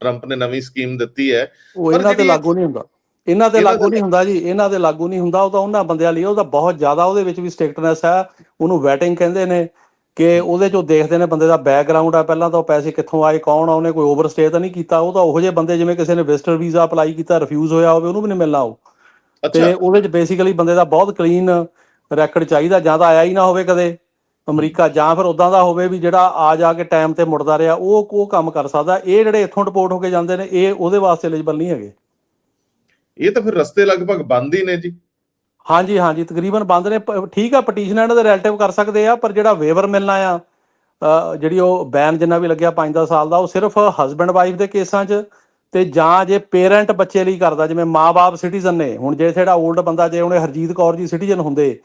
ਟਰੰਪ ਨੇ ਨਵੀਂ ਸਕੀਮ ਦਿੱਤੀ ਹੈ। ਉਹ ਪਰ ਇਹਨਾਂ ਤੇ ਲਾਗੂ ਨਹੀਂ ਹੁੰਦਾ। ਇਹਨਾਂ ਤੇ ਲਾਗੂ ਨਹੀਂ ਹੁੰਦਾ ਜੀ ਇਹਨਾਂ ਤੇ ਲਾਗੂ ਨਹੀਂ ਹੁੰਦਾ ਉਹ ਤਾਂ ਉਹਨਾਂ ਬੰਦਿਆਂ ਲਈ ਉਹਦਾ ਬਹੁਤ ਜ਼ਿਆਦਾ ਉਹਦੇ ਵਿੱਚ ਵੀ ਸਟ੍ਰਿਕਟਨੈਸ ਹੈ ਉਹਨੂੰ ਵੈਟਿੰਗ ਕਹਿੰਦੇ ਨੇ ਕਿ ਉਹਦੇ ਚੋਂ ਦੇਖਦੇ ਨੇ ਬੰਦੇ ਦਾ ਬੈਕਗ੍ਰਾਉਂਡ ਆ ਪਹਿਲਾਂ ਤਾਂ ਉਹ ਪੈਸੇ ਕਿੱਥੋਂ ਆਏ ਕੌਣ ਆ ਉਹਨੇ ਕੋਈ ਓਵਰਸਟੇ ਤਾਂ ਨਹੀਂ ਕੀਤਾ ਉਹ ਤਾਂ ਉਹੋ ਜਿਹੇ ਬੰਦੇ ਜਿਵੇਂ ਕਿਸੇ ਨੇ ਵਿਜ਼ਟਰ ਵੀਜ਼ਾ ਅਪਲਾਈ ਕੀਤਾ ਰਿਫਿਊਜ਼ ਹੋਇਆ ਹੋਵੇ ਉਹਨੂੰ ਵੀ ਨਹੀਂ ਮਿਲਣਾ ਉਹ। ਤੇ ਉਹਦੇ ਚ ਬੇਸਿਕਲੀ ਬੰਦੇ ਦਾ ਬਹੁਤ ਕਲੀਨ ਰੈਕਡ ਚਾਹੀਦਾ ਜਾਂ ਤਾਂ ਆਇਆ ਹੀ ਨਾ ਹੋਵੇ ਕਦੇ ਅਮਰੀਕਾ ਜਾਂ ਫਿਰ ਉਦਾਂ ਦਾ ਹੋਵੇ ਵੀ ਜਿਹੜਾ ਆ ਜਾ ਕੇ ਟਾਈਮ ਤੇ ਮੁੜਦਾ ਰਿਹਾ ਉਹ ਉਹ ਕੰਮ ਕਰ ਸਕਦਾ ਇਹ ਜਿਹੜੇ ਇੱਥੋਂ ਡਿਪੋਰਟ ਹੋ ਕੇ ਜਾਂਦੇ ਨੇ ਇਹ ਉਹਦੇ ਵਾਸਤੇ ਐਲੀਜੀਬਲ ਨਹੀਂ ਹੈਗੇ। ਇਹ ਤਾਂ ਫਿਰ ਰਸਤੇ ਲਗਭਗ ਬੰਦ ਹੀ ਨੇ ਜੀ। ਹਾਂਜੀ ਹਾਂਜੀ, ਤਕਰੀਬਨ ਬੰਦ ਨੇ। ਠੀਕ ਆ ਪਟੀਸ਼ਨ ਇਹਨਾਂ ਦੇ ਰਿਲੇਟਿਵ ਕਰ ਸਕਦੇ ਆ, ਪਰ ਜਿਹੜਾ ਵੇਵਰ ਮਿਲਣਾ ਆ ਜਿਹੜੀ ਉਹ ਬੈਨ ਜਿੰਨਾ ਵੀ ਲੱਗਿਆ 5-10 ਸਾਲ ਦਾ, ਉਹ ਸਿਰਫ ਹਸਬੰਡ ਵਾਈਫ ਦੇ ਕੇਸਾਂ 'ਚ ਤੇ ਜਾਂ ਜੇ ਪੇਰੈਂਟ ਬੱਚੇ ਲਈ ਕਰਦਾ, ਜਿਵੇਂ ਮਾਪੇ ਸਿਟੀਜ਼ਨ ਨੇ, ਹੁਣ ਜੇ ਜਿਹੜਾ 올ਡ ਬੰਦਾ, ਜੇ ਉਹਨੇ ਹਰਜੀਤ ਕੌਰ ਜੀ ਸਿਟੀਜ਼ਨ ਹੁੰਦੇ,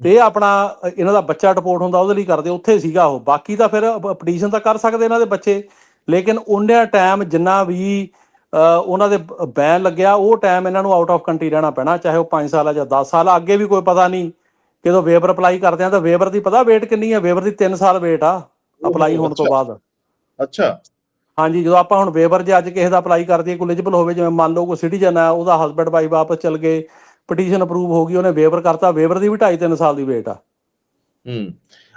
ਤੇ ਆਪਣਾ, ਇਹਨਾਂ ਦਾ ਬੱਚਾ ਡਿਪੋਰਟ ਹੁੰਦਾ, ਉਹਦੇ ਲਈ ਕਰਦੇ, ਉੱਥੇ ਸੀਗਾ ਉਹ। ਬਾਕੀ ਤਾਂ ਫਿਰ ਪਟੀਸ਼ਨ ਤਾਂ ਕਰ ਸਕਦੇ ਇਹਨਾਂ ਦੇ ਬੱਚੇ, ਲੇਕਿਨ ਉਹਨੇ ਟਾਈਮ ਜਿੰਨਾ ਵੀ ਉਹਨਾਂ ਦੇ ਬੈਨ ਲੱਗਿਆ ਉਹ ਟਾਈਮ ਇਹਨਾਂ ਨੂੰ ਆਊਟ ਆਫ ਕੰਟਰੀ ਰਹਿਣਾ ਪੈਣਾ ਚਾਹੇ ਉਹ 5 ਸਾਲ ਆ ਜਾਂ 10 ਸਾਲ ਆ ਅੱਗੇ ਵੀ ਕੋਈ ਪਤਾ ਨਹੀਂ ਜਦੋਂ ਵੇਵਰ ਅਪਲਾਈ ਕਰਦੇ ਆ ਤਾਂ ਵੇਵਰ ਦੀ ਪਤਾ ਵੇਟ ਕਿੰਨੀ ਹੈ ਵੇਵਰ ਦੀ 3 ਸਾਲ ਵੇਟ ਆ ਅਪਲਾਈ ਹੋਣ ਤੋਂ। ਬਾਅਦ। ਅੱਛਾ। ਹਾਂਜੀ ਜਦੋਂ ਆਪਾਂ ਹੁਣ ਵੇਵਰ ਜੇ ਅੱਜ ਕਿਸੇ ਦਾ ਅਪਲਾਈ ਕਰਦੀ ਹੈ ਕੋਈ ਐਲੀਜੀਬਲ ਹੋਵੇ ਜਿਵੇਂ ਮੰਨ ਲਓ ਕੋਈ ਸਿਟੀਜ਼ਨ ਹੈ ਉਹਦਾ ਹਸਬੰਡ ਵਾਈਫ ਵਾਪਸ ਚਲ ਗਏ ਪਟੀਸ਼ਨ ਅਪਰੂਵ ਹੋ ਗਈ ਉਹਨੇ ਵੇਵਰ ਕਰਤਾ ਵੇਵਰ ਦੀ ਵੀ 2.5 3 ਸਾਲ ਦੀ ਵੇਟ ਆ। ਹੂੰ।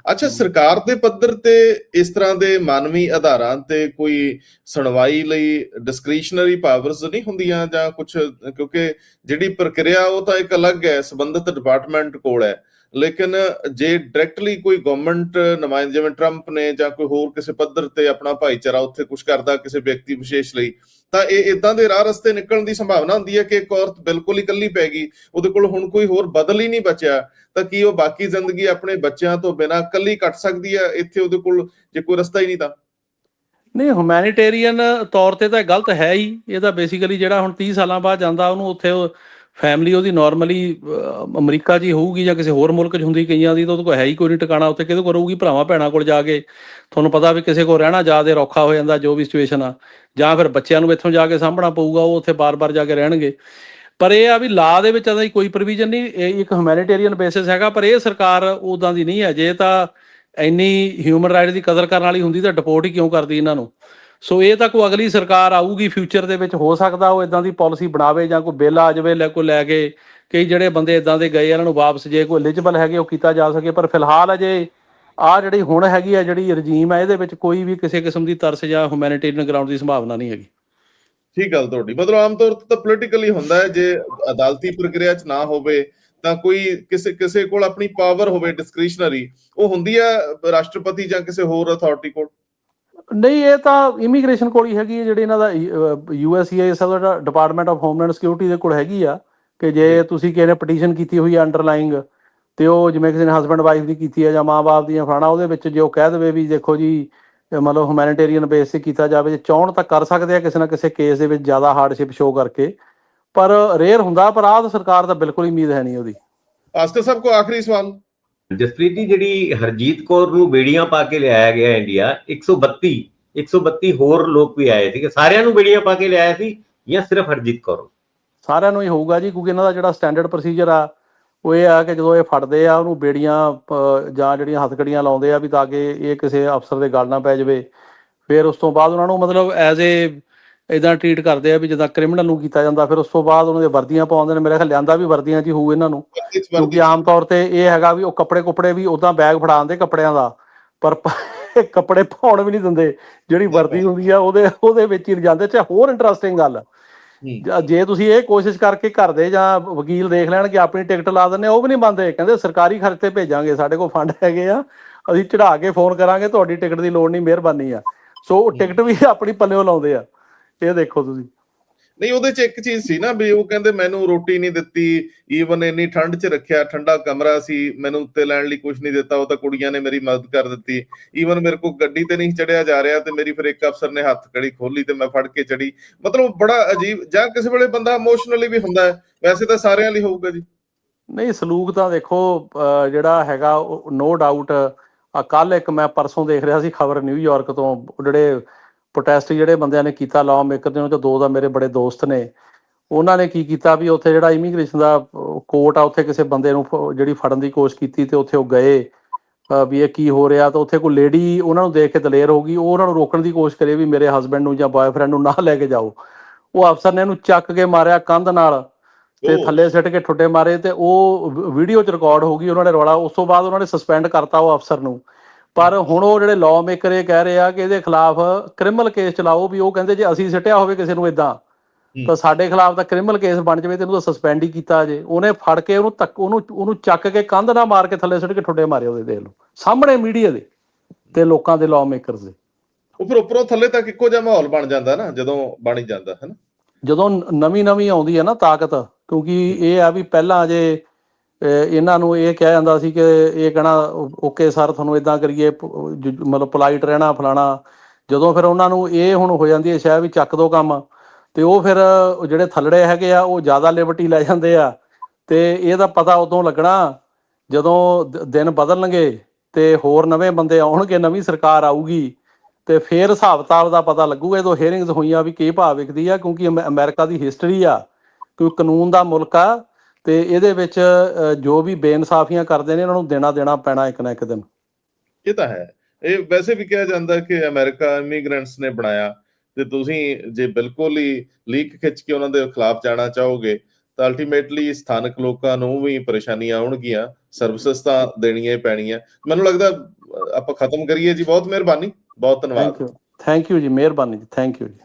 ਅੱਛਾ ਸਰਕਾਰ ਦੇ ਪੱਧਰ ਤੇ ਇਸ ਤਰ੍ਹਾਂ ਦੇ ਮਾਨਵੀ ਆਧਾਰਾਂ ਤੇ ਕੋਈ ਸੁਣਵਾਈ ਲਈ ਡਿਸਕ੍ਰਿਸ਼ਨਰੀ ਪਾਵਰਸ ਨਹੀਂ ਹੁੰਦੀਆਂ ਜਾਂ ਕੁਝ ਕਿਉਂਕਿ ਜਿਹੜੀ ਪ੍ਰਕਿਰਿਆ ਉਹ ਤਾਂ ਇੱਕ ਅਲੱਗ ਹੈ ਸੰਬੰਧਿਤ ਡਿਪਾਰਟਮੈਂਟ ਕੋਲ ਹੈ। ਲੇਕਿਨ ਜੇ ਡਾਇਰੈਕਟਲੀ ਕੋਈ ਗਵਰਨਮੈਂਟ ਨੁਮਾਇੰਦੇ ਜਿਵੇਂ ਟਰੰਪ ਨੇ ਜਾਂ ਕੋਈ ਹੋਰ ਕਿਸੇ ਪੱਧਰ ਤੇ ਆਪਣਾ ਭਾਈਚਾਰਾ ਉੱਥੇ ਕੁਝ ਕਰਦਾ ਕਿਸੇ ਵਿਅਕਤੀ ਵਿਸ਼ੇਸ਼ ਲਈ ਤਾਂ ਇਹ ਇਦਾਂ ਦੇ ਰਾਹ ਰਸਤੇ ਨਿਕਲਣ ਦੀ ਸੰਭਾਵਨਾ ਹੁੰਦੀ ਹੈ ਕਿ ਇੱਕ ਔਰਤ ਬਿਲਕੁਲ ਹੀ ਇਕੱਲੀ ਪੈ ਗਈ, ਉਹਦੇ ਕੋਲ ਹੁਣ ਕੋਈ ਹੋਰ ਬਦਲ ਹੀ ਨਹੀਂ ਬਚਿਆ, ਤਾਂ ਕੀ ਉਹ ਬਾਕੀ ਜ਼ਿੰਦਗੀ ਆਪਣੇ ਬੱਚਿਆਂ ਤੋਂ ਬਿਨਾਂ ਇਕੱਲੀ ਕੱਟ ਸਕਦੀ ਹੈ, ਇੱਥੇ ਉਹਦੇ ਕੋਲ ਜੇ ਕੋਈ ਰਸਤਾ ਹੀ ਨਹੀਂ ਤਾਂ? ਨਹੀਂ ਹਿਊਮੈਨਿਟੇਰੀਅਨ ਤੌਰ ਤੇ ਤਾਂ ਗਲਤ ਹੈ ਹੀ, ਇਹ ਤਾਂ ਬੇਸਿਕਲੀ ਜਿਹੜਾ ਹੁਣ 30 ਸਾਲਾਂ ਬਾਅਦ ਜਾਂਦਾ, ਉਹਨੂੰ ਉੱਥੇ ਫੈਮਿਲੀ ਉਹਦੀ ਨਾਰਮਲੀ ਅਮਰੀਕਾ 'ਚ ਹੀ ਹੋਊਗੀ ਜਾਂ ਕਿਸੇ ਹੋਰ ਮੁਲਕ 'ਚ ਹੁੰਦੀ ਕਈਆਂ ਦੀ, ਤਾਂ ਉਹਦੇ ਕੋਲ ਹੈ ਹੀ ਕੋਈ ਨਹੀਂ ਟਿਕਾਣਾ, ਉੱਥੇ ਕਿਹਦੇ ਕੋਲ ਰਹੂਗੀ? ਭਰਾਵਾਂ ਭੈਣਾਂ ਕੋਲ ਜਾ ਕੇ ਤੁਹਾਨੂੰ ਪਤਾ ਵੀ ਕਿਸੇ ਕੋਲ ਰਹਿਣਾ ਜ਼ਿਆਦਾ ਔਖਾ ਹੋ ਜਾਂਦਾ, ਜੋ ਵੀ ਸਿਚੁਏਸ਼ਨ ਆ। ਜਾਂ ਫਿਰ ਬੱਚਿਆਂ ਨੂੰ ਇੱਥੋਂ ਜਾ ਕੇ ਸਾਂਭਣਾ ਪਊਗਾ, ਉਹ ਉੱਥੇ ਬਾਰ-ਬਾਰ ਜਾ ਕੇ ਰਹਿਣਗੇ। ਪਰ ਇਹ ਆ ਵੀ ਲਾ ਦੇ ਵਿੱਚ ਅਦਾ ਕੋਈ ਪ੍ਰੋਵੀਜ਼ਨ ਨਹੀਂ, ਇਹ ਇੱਕ ਹਿਊਮੈਨਿਟੇਰੀਅਨ ਬੇਸਿਸ ਹੈਗਾ, ਪਰ ਇਹ ਸਰਕਾਰ ਉਦਾਂ ਦੀ ਨਹੀਂ ਹੈ। ਜੇ ਤਾਂ ਇੰਨੀ ਹਿਊਮਨ ਰਾਈਟ ਦੀ ਕਦਰ ਕਰਨ ਵਾਲੀ ਹੁੰਦੀ, ਤਾਂ ਡਿਪੋਰਟ ਹੀ ਕਿਉਂ ਕਰਦੀ ਇਹਨਾਂ ਨੂੰ? ਸੋ ਇਹ ਤਾਂ ਕੋਈ ਅਗਲੀ ਸਰਕਾਰ ਆਊਗੀ ਫਿਊਚਰ ਦੇ ਵਿੱਚ ਹੋ ਸਕਦਾ, ਉਹ ਇਦਾਂ ਦੀ ਪਾਲਿਸੀ ਬਣਾਵੇ ਜਾਂ ਕੋਈ ਬਿੱਲ ਆ ਜਾਵੇ, ਲੈ ਕੋ ਲੈ ਕੇ ਕਈ ਜਿਹੜੇ ਬੰਦੇ ਇਦਾਂ ਦੇ ਗਏ ਇਹਨਾਂ ਨੂੰ ਵਾਪਸ ਜੇ ਕੋਈ ਐਲੀਜੀਬਲ ਹੈਗੇ, ਉਹ ਕੀਤਾ ਜਾ ਸਕੇ। ਪਰ ਫਿਲਹਾਲ ਅਜੇ ਆ ਜਿਹੜੀ ਹੁਣ ਹੈਗੀ ਆ, ਜਿਹੜੀ ਰਜੀਮ ਹੈ ਇਹਦੇ ਵਿੱਚ ਕੋਈ ਵੀ ਕਿਸੇ ਕਿਸਮ ਦੀ ਤਰਸ ਜਾਂ ਹਿਊਮੈਨਿਟੇਰੀਅਨ ਗਰਾਊਂਡ ਦੀ ਸੰਭਾਵਨਾ ਨਹੀਂ ਹੈਗੀ। ਠੀਕ ਗੱਲ ਤੁਹਾਡੀ। ਮਤਲਬ ਆਮ ਤੌਰ ਤੇ ਤਾਂ ਪੋਲੀਟੀਕਲੀ ਹੁੰਦਾ ਹੈ, ਜੇ ਅਦਾਲਤੀ ਪ੍ਰਕਿਰਿਆ 'ਚ ਨਾ ਹੋਵੇ, ਤਾਂ ਕੋਈ ਕਿਸੇ ਕਿਸੇ ਕੋਲ ਆਪਣੀ ਪਾਵਰ ਹੋਵੇ ਡਿਸਕ੍ਰਿਸ਼ਨਰੀ ਉਹ ਹੁੰਦੀ ਹੈ ਰਾਸ਼ਟਰਪਤੀ ਜਾਂ ਕਿਸੇ ਹੋਰ ਅਥਾਰਟੀ ਕੋਲ? ਨਹੀਂ ਇਹ ਤਾਂ ਇਮੀਗ੍ਰੇਸ਼ਨ ਕੋਲ ਹੀ ਹੈਗੀ ਹੈ ਜਿਹੜੀ ਇਹਨਾਂ ਦਾ ਯੂਐਸਸੀਆਈਐਸ ਦਾ ਡਿਪਾਰਟਮੈਂਟ ਆਫ ਹੋਮਲੈਂਡ ਸਿਕਿਉਰਿਟੀ ਦੇ ਕੋਲ ਹੈਗੀ ਆ ਕਿ ਜੇ ਤੁਸੀਂ ਕਿਸੇ ਨੇ ਪਟੀਸ਼ਨ ਕੀਤੀ ਹੋਈ ਹੈ ਅੰਡਰਲਾਈਂਗ ਤੇ ਉਹ ਜਿਵੇਂ ਕਿਸੇ ਨੇ ਹਸਬੰਡ ਵਾਈਫ ਦੀ ਕੀਤੀ ਹੈ ਜਾਂ ਮਾਂ-ਬਾਪ ਦੀਆਂ ਫਲਾਣਾ ਉਹਦੇ ਵਿੱਚ ਜੇ ਉਹ ਕਹਿ ਦੇਵੇ ਵੀ ਦੇਖੋ ਜੀ ਮਤਲਬ ਹਿਊਮੈਨਿਟੇਰੀਅਨ ਬੇਸ ਤੇ ਕੀਤਾ ਜਾਵੇ ਜੇ ਚਾਹਣ ਤਾਂ ਕਰ ਸਕਦੇ ਆ ਕਿਸੇ ਨਾ ਕਿਸੇ ਕੇਸ ਦੇ ਵਿੱਚ ਜ਼ਿਆਦਾ ਹਾਰਡਸ਼ਿਪ ਸ਼ੋ ਕਰਕੇ ਪਰ ਰੇਅਰ ਹੁੰਦਾ ਪਰ ਆਹ ਸਰਕਾਰ ਦਾ ਬਿਲਕੁਲ ਹੀ ਉਮੀਦ ਹੈ ਨਹੀਂ ਉਹਦੀ। ਆਸਕਰ ਸਾਹਿਬ ਕੋ ਆਖਰੀ ਸਵਾਲ? ਜਸਪ੍ਰੀਤ ਜੀ, ਜਿਹੜੀ ਹਰਜੀਤ ਕੌਰ ਨੂੰ ਬੇੜੀਆਂ ਪਾ ਕੇ ਲਿਆਇਆ ਗਿਆ ਇੰਡੀਆ 132 132 ਹੋਰ ਲੋਕ ਵੀ ਆਏ ਸੀਗੇ। ਸਾਰਿਆਂ ਨੂੰ ਬੇੜੀਆਂ ਪਾ ਕੇ ਲਿਆਇਆ ਸੀ ਜਾਂ ਸਿਰਫ ਹਰਜੀਤ ਕੌਰ ਸਾਰਿਆਂ ਨੂੰ ਹੀ ਹੋਊਗਾ ਜੀ, ਕਿਉਂਕਿ ਇਹਨਾਂ ਦਾ ਜਿਹੜਾ ਸਟੈਂਡਰਡ ਪ੍ਰੋਸੀਜਰ ਆ, ਉਹ ਇਹ ਆ ਕਿ ਜਦੋਂ ਇਹ ਫੜਦੇ ਆ, ਉਹਨੂੰ ਬੇੜੀਆਂ ਜਾਂ ਜਿਹੜੀਆਂ ਹੱਥਕੜੀਆਂ ਲਾਉਂਦੇ ਆ ਵੀ ਤਾਂ ਕਿ ਇਹ ਕਿਸੇ ਅਫਸਰ ਦੇ ਗੱਲ ਨਾ ਪੈ ਜਾਵੇ। ਫਿਰ ਉਸ ਤੋਂ ਬਾਅਦ ਉਹਨਾਂ ਨੂੰ ਮਤਲਬ ਐਜ਼ ਏ ਇਦਾਂ ਟ੍ਰੀਟ ਕਰਦੇ ਆ ਵੀ ਜਿੱਦਾਂ ਕ੍ਰਿਮੀਨਲ ਨੂੰ ਕੀਤਾ ਜਾਂਦਾ ਫਿਰ ਉਸ ਤੋਂ ਬਾਅਦ ਉਹਨਾਂ ਦੇ ਵਰਦੀਆਂ ਪਾਉਂਦੇ ਨੇ। ਮੇਰੇ ਖਿਆਲ ਲਿਆਂਦਾ ਵੀ ਵਰਦੀਆਂ 'ਚ ਹੀ ਹੋਊ ਇਹਨਾਂ ਨੂੰ। ਕਿਉਂਕਿ ਆਮ ਤੌਰ ਤੇ ਇਹ ਹੈਗਾ ਵੀ ਉਹ ਕੱਪੜੇ ਕੁਪੜੇ ਵੀ ਉਦਾਂ ਬੈਗ ਫੜਾਉਂਦੇ ਕੱਪੜਿਆਂ ਦਾ ਪਰ <laughs> ਕੱਪੜੇ ਪਾਉਣ ਵੀ ਨਹੀਂ ਦਿੰਦੇ। ਜਿਹੜੀ ਵਰਦੀ ਹੁੰਦੀ ਆ ਉਹਦੇ ਉਹਦੇ ਵਿੱਚ ਹੀ ਜਾਂਦੇ। ਚ ਹੋਰ ਇੰਟਰਸਟਿੰਗ ਗੱਲ। ਜਾਂ ਤੁਸੀਂ ਇਹ ਕੋਸ਼ਿਸ਼ ਕਰਕੇ ਘਰ ਦੇ ਜਾਂ ਵਕੀਲ ਦੇਖ ਲੈਣ ਕਿ ਆਪਣੀ ਟਿਕਟ ਲਾ ਦਿੰਦੇ ਆ, ਉਹ ਵੀ ਨਹੀਂ ਮੰਨਦੇ ਕਹਿੰਦੇ ਸਰਕਾਰੀ ਖਰਚੇ ਭੇਜਾਂਗੇ ਸਾਡੇ ਕੋਲ ਫੰਡ ਹੈਗੇ ਆ। ਅਸੀਂ ਚੜਾ ਕੇ ਫੋਨ ਕਰਾਂਗੇ ਤੁਹਾਡੀ ਟਿਕਟ ਦੀ ਲੋੜ ਨਹੀਂ ਮਿਹਰਬਾਨੀ ਆ। ਸੋ ਉਹ ਟਿਕਟ ਵੀ <laughs> ਆਪਣੀ ਪੱਲਿਓਂ ਲਾਉਂਦੇ ਆ। ਇਹ ਦੇਖੋ ਤੁਸੀਂ। ਨਹੀਂ ਉਹਦੇ ਚ ਇੱਕ ਚੀਜ਼ ਸੀ ਨਾ ਵੀ ਉਹ ਕਹਿੰਦੇ ਮੈਨੂੰ ਰੋਟੀ ਨਹੀਂ ਦਿੱਤੀ ਈਵਨ ਇੰਨੀ ਠੰਡ 'ਚ ਰੱਖਿਆ ਠੰਡਾ ਕਮਰਾ ਸੀ ਮੈਨੂੰ ਉੱਤੇ ਲੈਣ ਲਈ ਕੁਝ ਨਹੀਂ ਦਿੱਤਾ ਉਹ ਤਾਂ ਕੁੜੀਆਂ ਨੇ ਮੇਰੀ ਮਦਦ ਕਰ ਦਿੱਤੀ। ਈਵਨ ਮੇਰੇ ਕੋਲ ਗੱਡੀ ਤੇ ਨਹੀਂ ਚੜਿਆ ਜਾ ਰਿਹਾ ਤੇ ਮੇਰੀ ਫਿਰ ਇੱਕ ਅਫਸਰ ਨੇ ਹੱਥ ਕੜੀ ਖੋਲੀ ਤੇ ਮੈਂ ਫੜ ਕੇ ਚੜੀ। ਮਤਲਬ ਬੜਾ ਅਜੀਬ ਜਾਂ ਕਿਸੇ ਵੇਲੇ ਬੰਦਾ ਇਮੋਸ਼ਨਲੀ ਵੀ ਹੁੰਦਾ ਹੈ ਵੈਸੇ ਤਾਂ ਸਾਰਿਆਂ ਲਈ ਹੋਊਗਾ ਜੀ। ਨਹੀਂ ਸਲੂਕ ਤਾਂ ਦੇਖੋ ਜਿਹੜਾ ਹੈਗਾ ਨੋ ਡਾਊਟ ਆ ਕੱਲ ਇੱਕ ਮੈਂ ਪਰਸੋਂ ਦੇਖ ਰਿਹਾ ਸੀ ਖਬਰ ਨਿਊਯਾਰਕ ਤੋਂ ਜਿਹੜੇ ਪ੍ਰੋਟੈਸਟ ਜਿਹੜੇ ਬੰਦਿਆਂ ਨੇ ਕੀਤਾ ਲਾਅ ਮੇਕਰ ਦੇ ਵਿੱਚ ਦੋ ਦਾ ਮੇਰੇ ਬੜੇ ਦੋਸਤ ਨੇ। ਉਹਨਾਂ ਨੇ ਕੀ ਕੀਤਾ ਵੀ ਉੱਥੇ ਜਿਹੜਾ ਇਮੀਗ੍ਰੇਸ਼ਨ ਦਾ ਕੋਰਟ ਆ ਉੱਥੇ ਕਿਸੇ ਬੰਦੇ ਨੂੰ ਜਿਹੜੀ ਫੜਨ ਦੀ ਕੋਸ਼ਿਸ਼ ਕੀਤੀ ਤੇ ਉੱਥੇ ਉਹ ਗਏ। ਵੀ ਇਹ ਕੀ ਹੋ ਰਿਹਾ? ਤਾਂ ਉੱਥੇ ਕੋਈ ਲੇਡੀ ਉਹਨਾਂ ਨੂੰ ਦੇਖ ਕੇ ਦਲੇਰ ਹੋ ਗਈ। ਉਹ ਉਹਨਾਂ ਨੂੰ ਰੋਕਣ ਦੀ ਕੋਸ਼ਿਸ਼ ਕਰੇ ਵੀ ਮੇਰੇ ਹਸਬੰਡ ਨੂੰ ਜਾਂ ਬॉयਫ੍ਰੈਂਡ ਨੂੰ ਨਾ ਲੈ ਕੇ ਜਾਓ। ਉਹ ਅਫਸਰ ਨੇ ਇਹਨੂੰ ਚੱਕ ਕੇ ਮਾਰਿਆ ਕੰਧ ਨਾਲ ਤੇ। ਥੱਲੇ ਸਿੱਟ ਕੇ ਠੁੱਡੇ ਮਾਰੇ ਤੇ ਉਹ ਵੀਡੀਓ ਚ ਰਿਕਾਰਡ ਹੋ ਗਈ। ਉਹਨਾਂ ਨੇ ਰੌਲਾ ਉਸ ਤੋਂ ਬਾਅਦ ਉਹਨਾਂ ਨੇ ਸਸਪੈਂਡ ਕਰਤਾ ਉਹ ਅਫਸਰ ਨੂੰ। ਪਰ ਹੁਣ ਉਹ ਜਿਹੜੇ ਲਾਅ ਮੇਕਰ ਇਹ ਕਹਿ ਰਹੇ ਆ ਕਿ ਇਹਦੇ ਖਿਲਾਫ ਕ੍ਰਿਮੀਨਲ ਕੇਸ ਚਲਾਓ ਵੀ ਉਹ ਕਹਿੰਦੇ ਜੇ ਅਸੀਂ ਸਿੱਟਿਆ ਹੋਵੇ ਕਿਸੇ ਨੂੰ ਇਦਾਂ ਤਾਂ ਸਾਡੇ ਖਿਲਾਫ ਤਾਂ ਕ੍ਰਿਮੀਨਲ ਕੇਸ ਬਣ ਜਾਵੇ ਤੇ ਇਹਨੂੰ ਤਾਂ ਸਸਪੈਂਡ ਹੀ ਕੀਤਾ ਜੇ। ਉਹਨੇ ਫੜ ਕੇ ਉਹਨੂੰ ਤੱਕ ਉਹਨੂੰ ਉਹਨੂੰ ਚੱਕ ਕੇ ਕੰਧ ਨਾਲ ਮਾਰ ਕੇ ਥੱਲੇ ਸੁੱਟ ਕੇ ਠੁੱਡੇ ਮਾਰੇ ਉਹਦੇ ਦੇਖ ਲਓ। ਸਾਹਮਣੇ ਮੀਡੀਆ ਦੇ ਤੇ ਲੋਕਾਂ ਦੇ ਲਾਅ ਮੇਕਰਸ ਦੇ। ਉਹ ਫਿਰ ਉੱਪਰੋਂ ਥੱਲੇ ਤੱਕ ਇੱਕੋ ਜਿਹਾ ਮਾਹੌਲ ਬਣ ਜਾਂਦਾ ਨਾ ਜਦੋਂ ਬਣ ਹੀ ਜਾਂਦਾ ਹੈ ਨਾ? ਜਦੋਂ ਨਵੀਂ ਨਵੀਂ ਆਉਂਦੀ ਹੈ ਨਾ ਤਾਕਤ ਕਿਉਂਕਿ ਇਹ ਆ ਵੀ ਪਹਿਲਾਂ ਜੇ ਇਹਨਾਂ ਨੂੰ ਇਹ ਕਿਹਾ ਜਾਂਦਾ ਸੀ ਕਿ ਇਹ ਕਹਿਣਾ, ਓਕੇ ਸਰ, ਤੁਹਾਨੂੰ ਇਦਾਂ ਕਰੀਏ ਮਤਲਬ ਪੋਲਾਈਟ ਰਹਿਣਾ ਫਲਾਣਾ। ਜਦੋਂ ਫਿਰ ਉਹਨਾਂ ਨੂੰ ਇਹ ਹੁਣ ਹੋ ਜਾਂਦੀ ਹੈ ਸ਼ਾਇਦ ਵੀ ਚੱਕ ਦੋ ਕੰਮ, ਤੇ ਉਹ ਫਿਰ ਜਿਹੜੇ ਥੱਲੜੇ ਹੈਗੇ ਆ, ਉਹ ਜ਼ਿਆਦਾ ਲਿਬਰਟੀ ਲੈ ਜਾਂਦੇ ਆ। ਤੇ ਇਹਦਾ ਪਤਾ ਉਦੋਂ ਲੱਗਣਾ ਜਦੋਂ ਦਿਨ ਬਦਲਣਗੇ ਤੇ ਹੋਰ ਨਵੇਂ ਬੰਦੇ ਆਉਣਗੇ, ਨਵੀਂ ਸਰਕਾਰ ਆਊਗੀ, ਤੇ ਫਿਰ ਹਿਸਾਬ ਕਿਤਾਬ ਦਾ ਪਤਾ ਲੱਗੂਗਾ। ਜਦੋਂ ਹੀਅਰਿੰਗਸ ਹੋਈਆਂ ਵੀ ਕੀ ਭਾਅ ਵਿਕਦੀ ਆ, ਕਿਉਂਕਿ ਅਮੈ- ਅਮਰੀਕਾ ਦੀ ਹਿਸਟਰੀ ਆ ਕਿ ਕਾਨੂੰਨ ਦਾ ਮੁਲਕ ਆ ਤੇ ਇਹਦੇ ਵਿੱਚ ਜੋ ਵੀ ਬੇਇਨਸਾਫੀਆਂ ਕਰਦੇ ਨੇ ਇਹਨਾਂ ਨੂੰ ਦੇਣਾ ਦੇਣਾ ਪੈਣਾ ਇੱਕ ਨਾ ਇੱਕ ਦਿਨ। ਇਹ ਤਾਂ ਹੈ। ਇਹ ਵੈਸੇ ਵੀ ਕਿਹਾ ਜਾਂਦਾ ਕਿ ਅਮਰੀਕਾ ਇਮੀਗ੍ਰੈਂਟਸ ਨੇ ਬਣਾਇਆ। ਤੇ ਤੁਸੀਂ ਜੇ ਬਿਲਕੁਲ ਹੀ ਲੀਕ ਖਿੱਚ ਕੇ ਉਹਨਾਂ ਦੇ ਖਿਲਾਫ ਜਾਣਾ ਚਾਹੋਗੇ ਤਾਂ ਅਲਟੀਮੇਟਲੀ ਸਥਾਨਕ ਲੋਕਾਂ ਨੂੰ ਵੀ ਪਰੇਸ਼ਾਨੀਆਂ ਆਉਣਗੀਆਂ। ਸਰਵਿਸਿਜ਼ ਤਾਂ ਦੇਣੀਆਂ ਹੀ ਪੈਣੀਆਂ। ਮੈਨੂੰ ਲੱਗਦਾ ਆਪਾਂ ਖਤਮ ਕਰੀਏ ਜੀ। ਬਹੁਤ ਮਿਹਰਬਾਨੀ। ਬਹੁਤ ਧੰਨਵਾਦ। ਥੈਂਕ ਯੂ ਜੀ। ਮਿਹਰਬਾਨੀ ਜੀ। ਥੈਂਕ ਯੂ ਜੀ।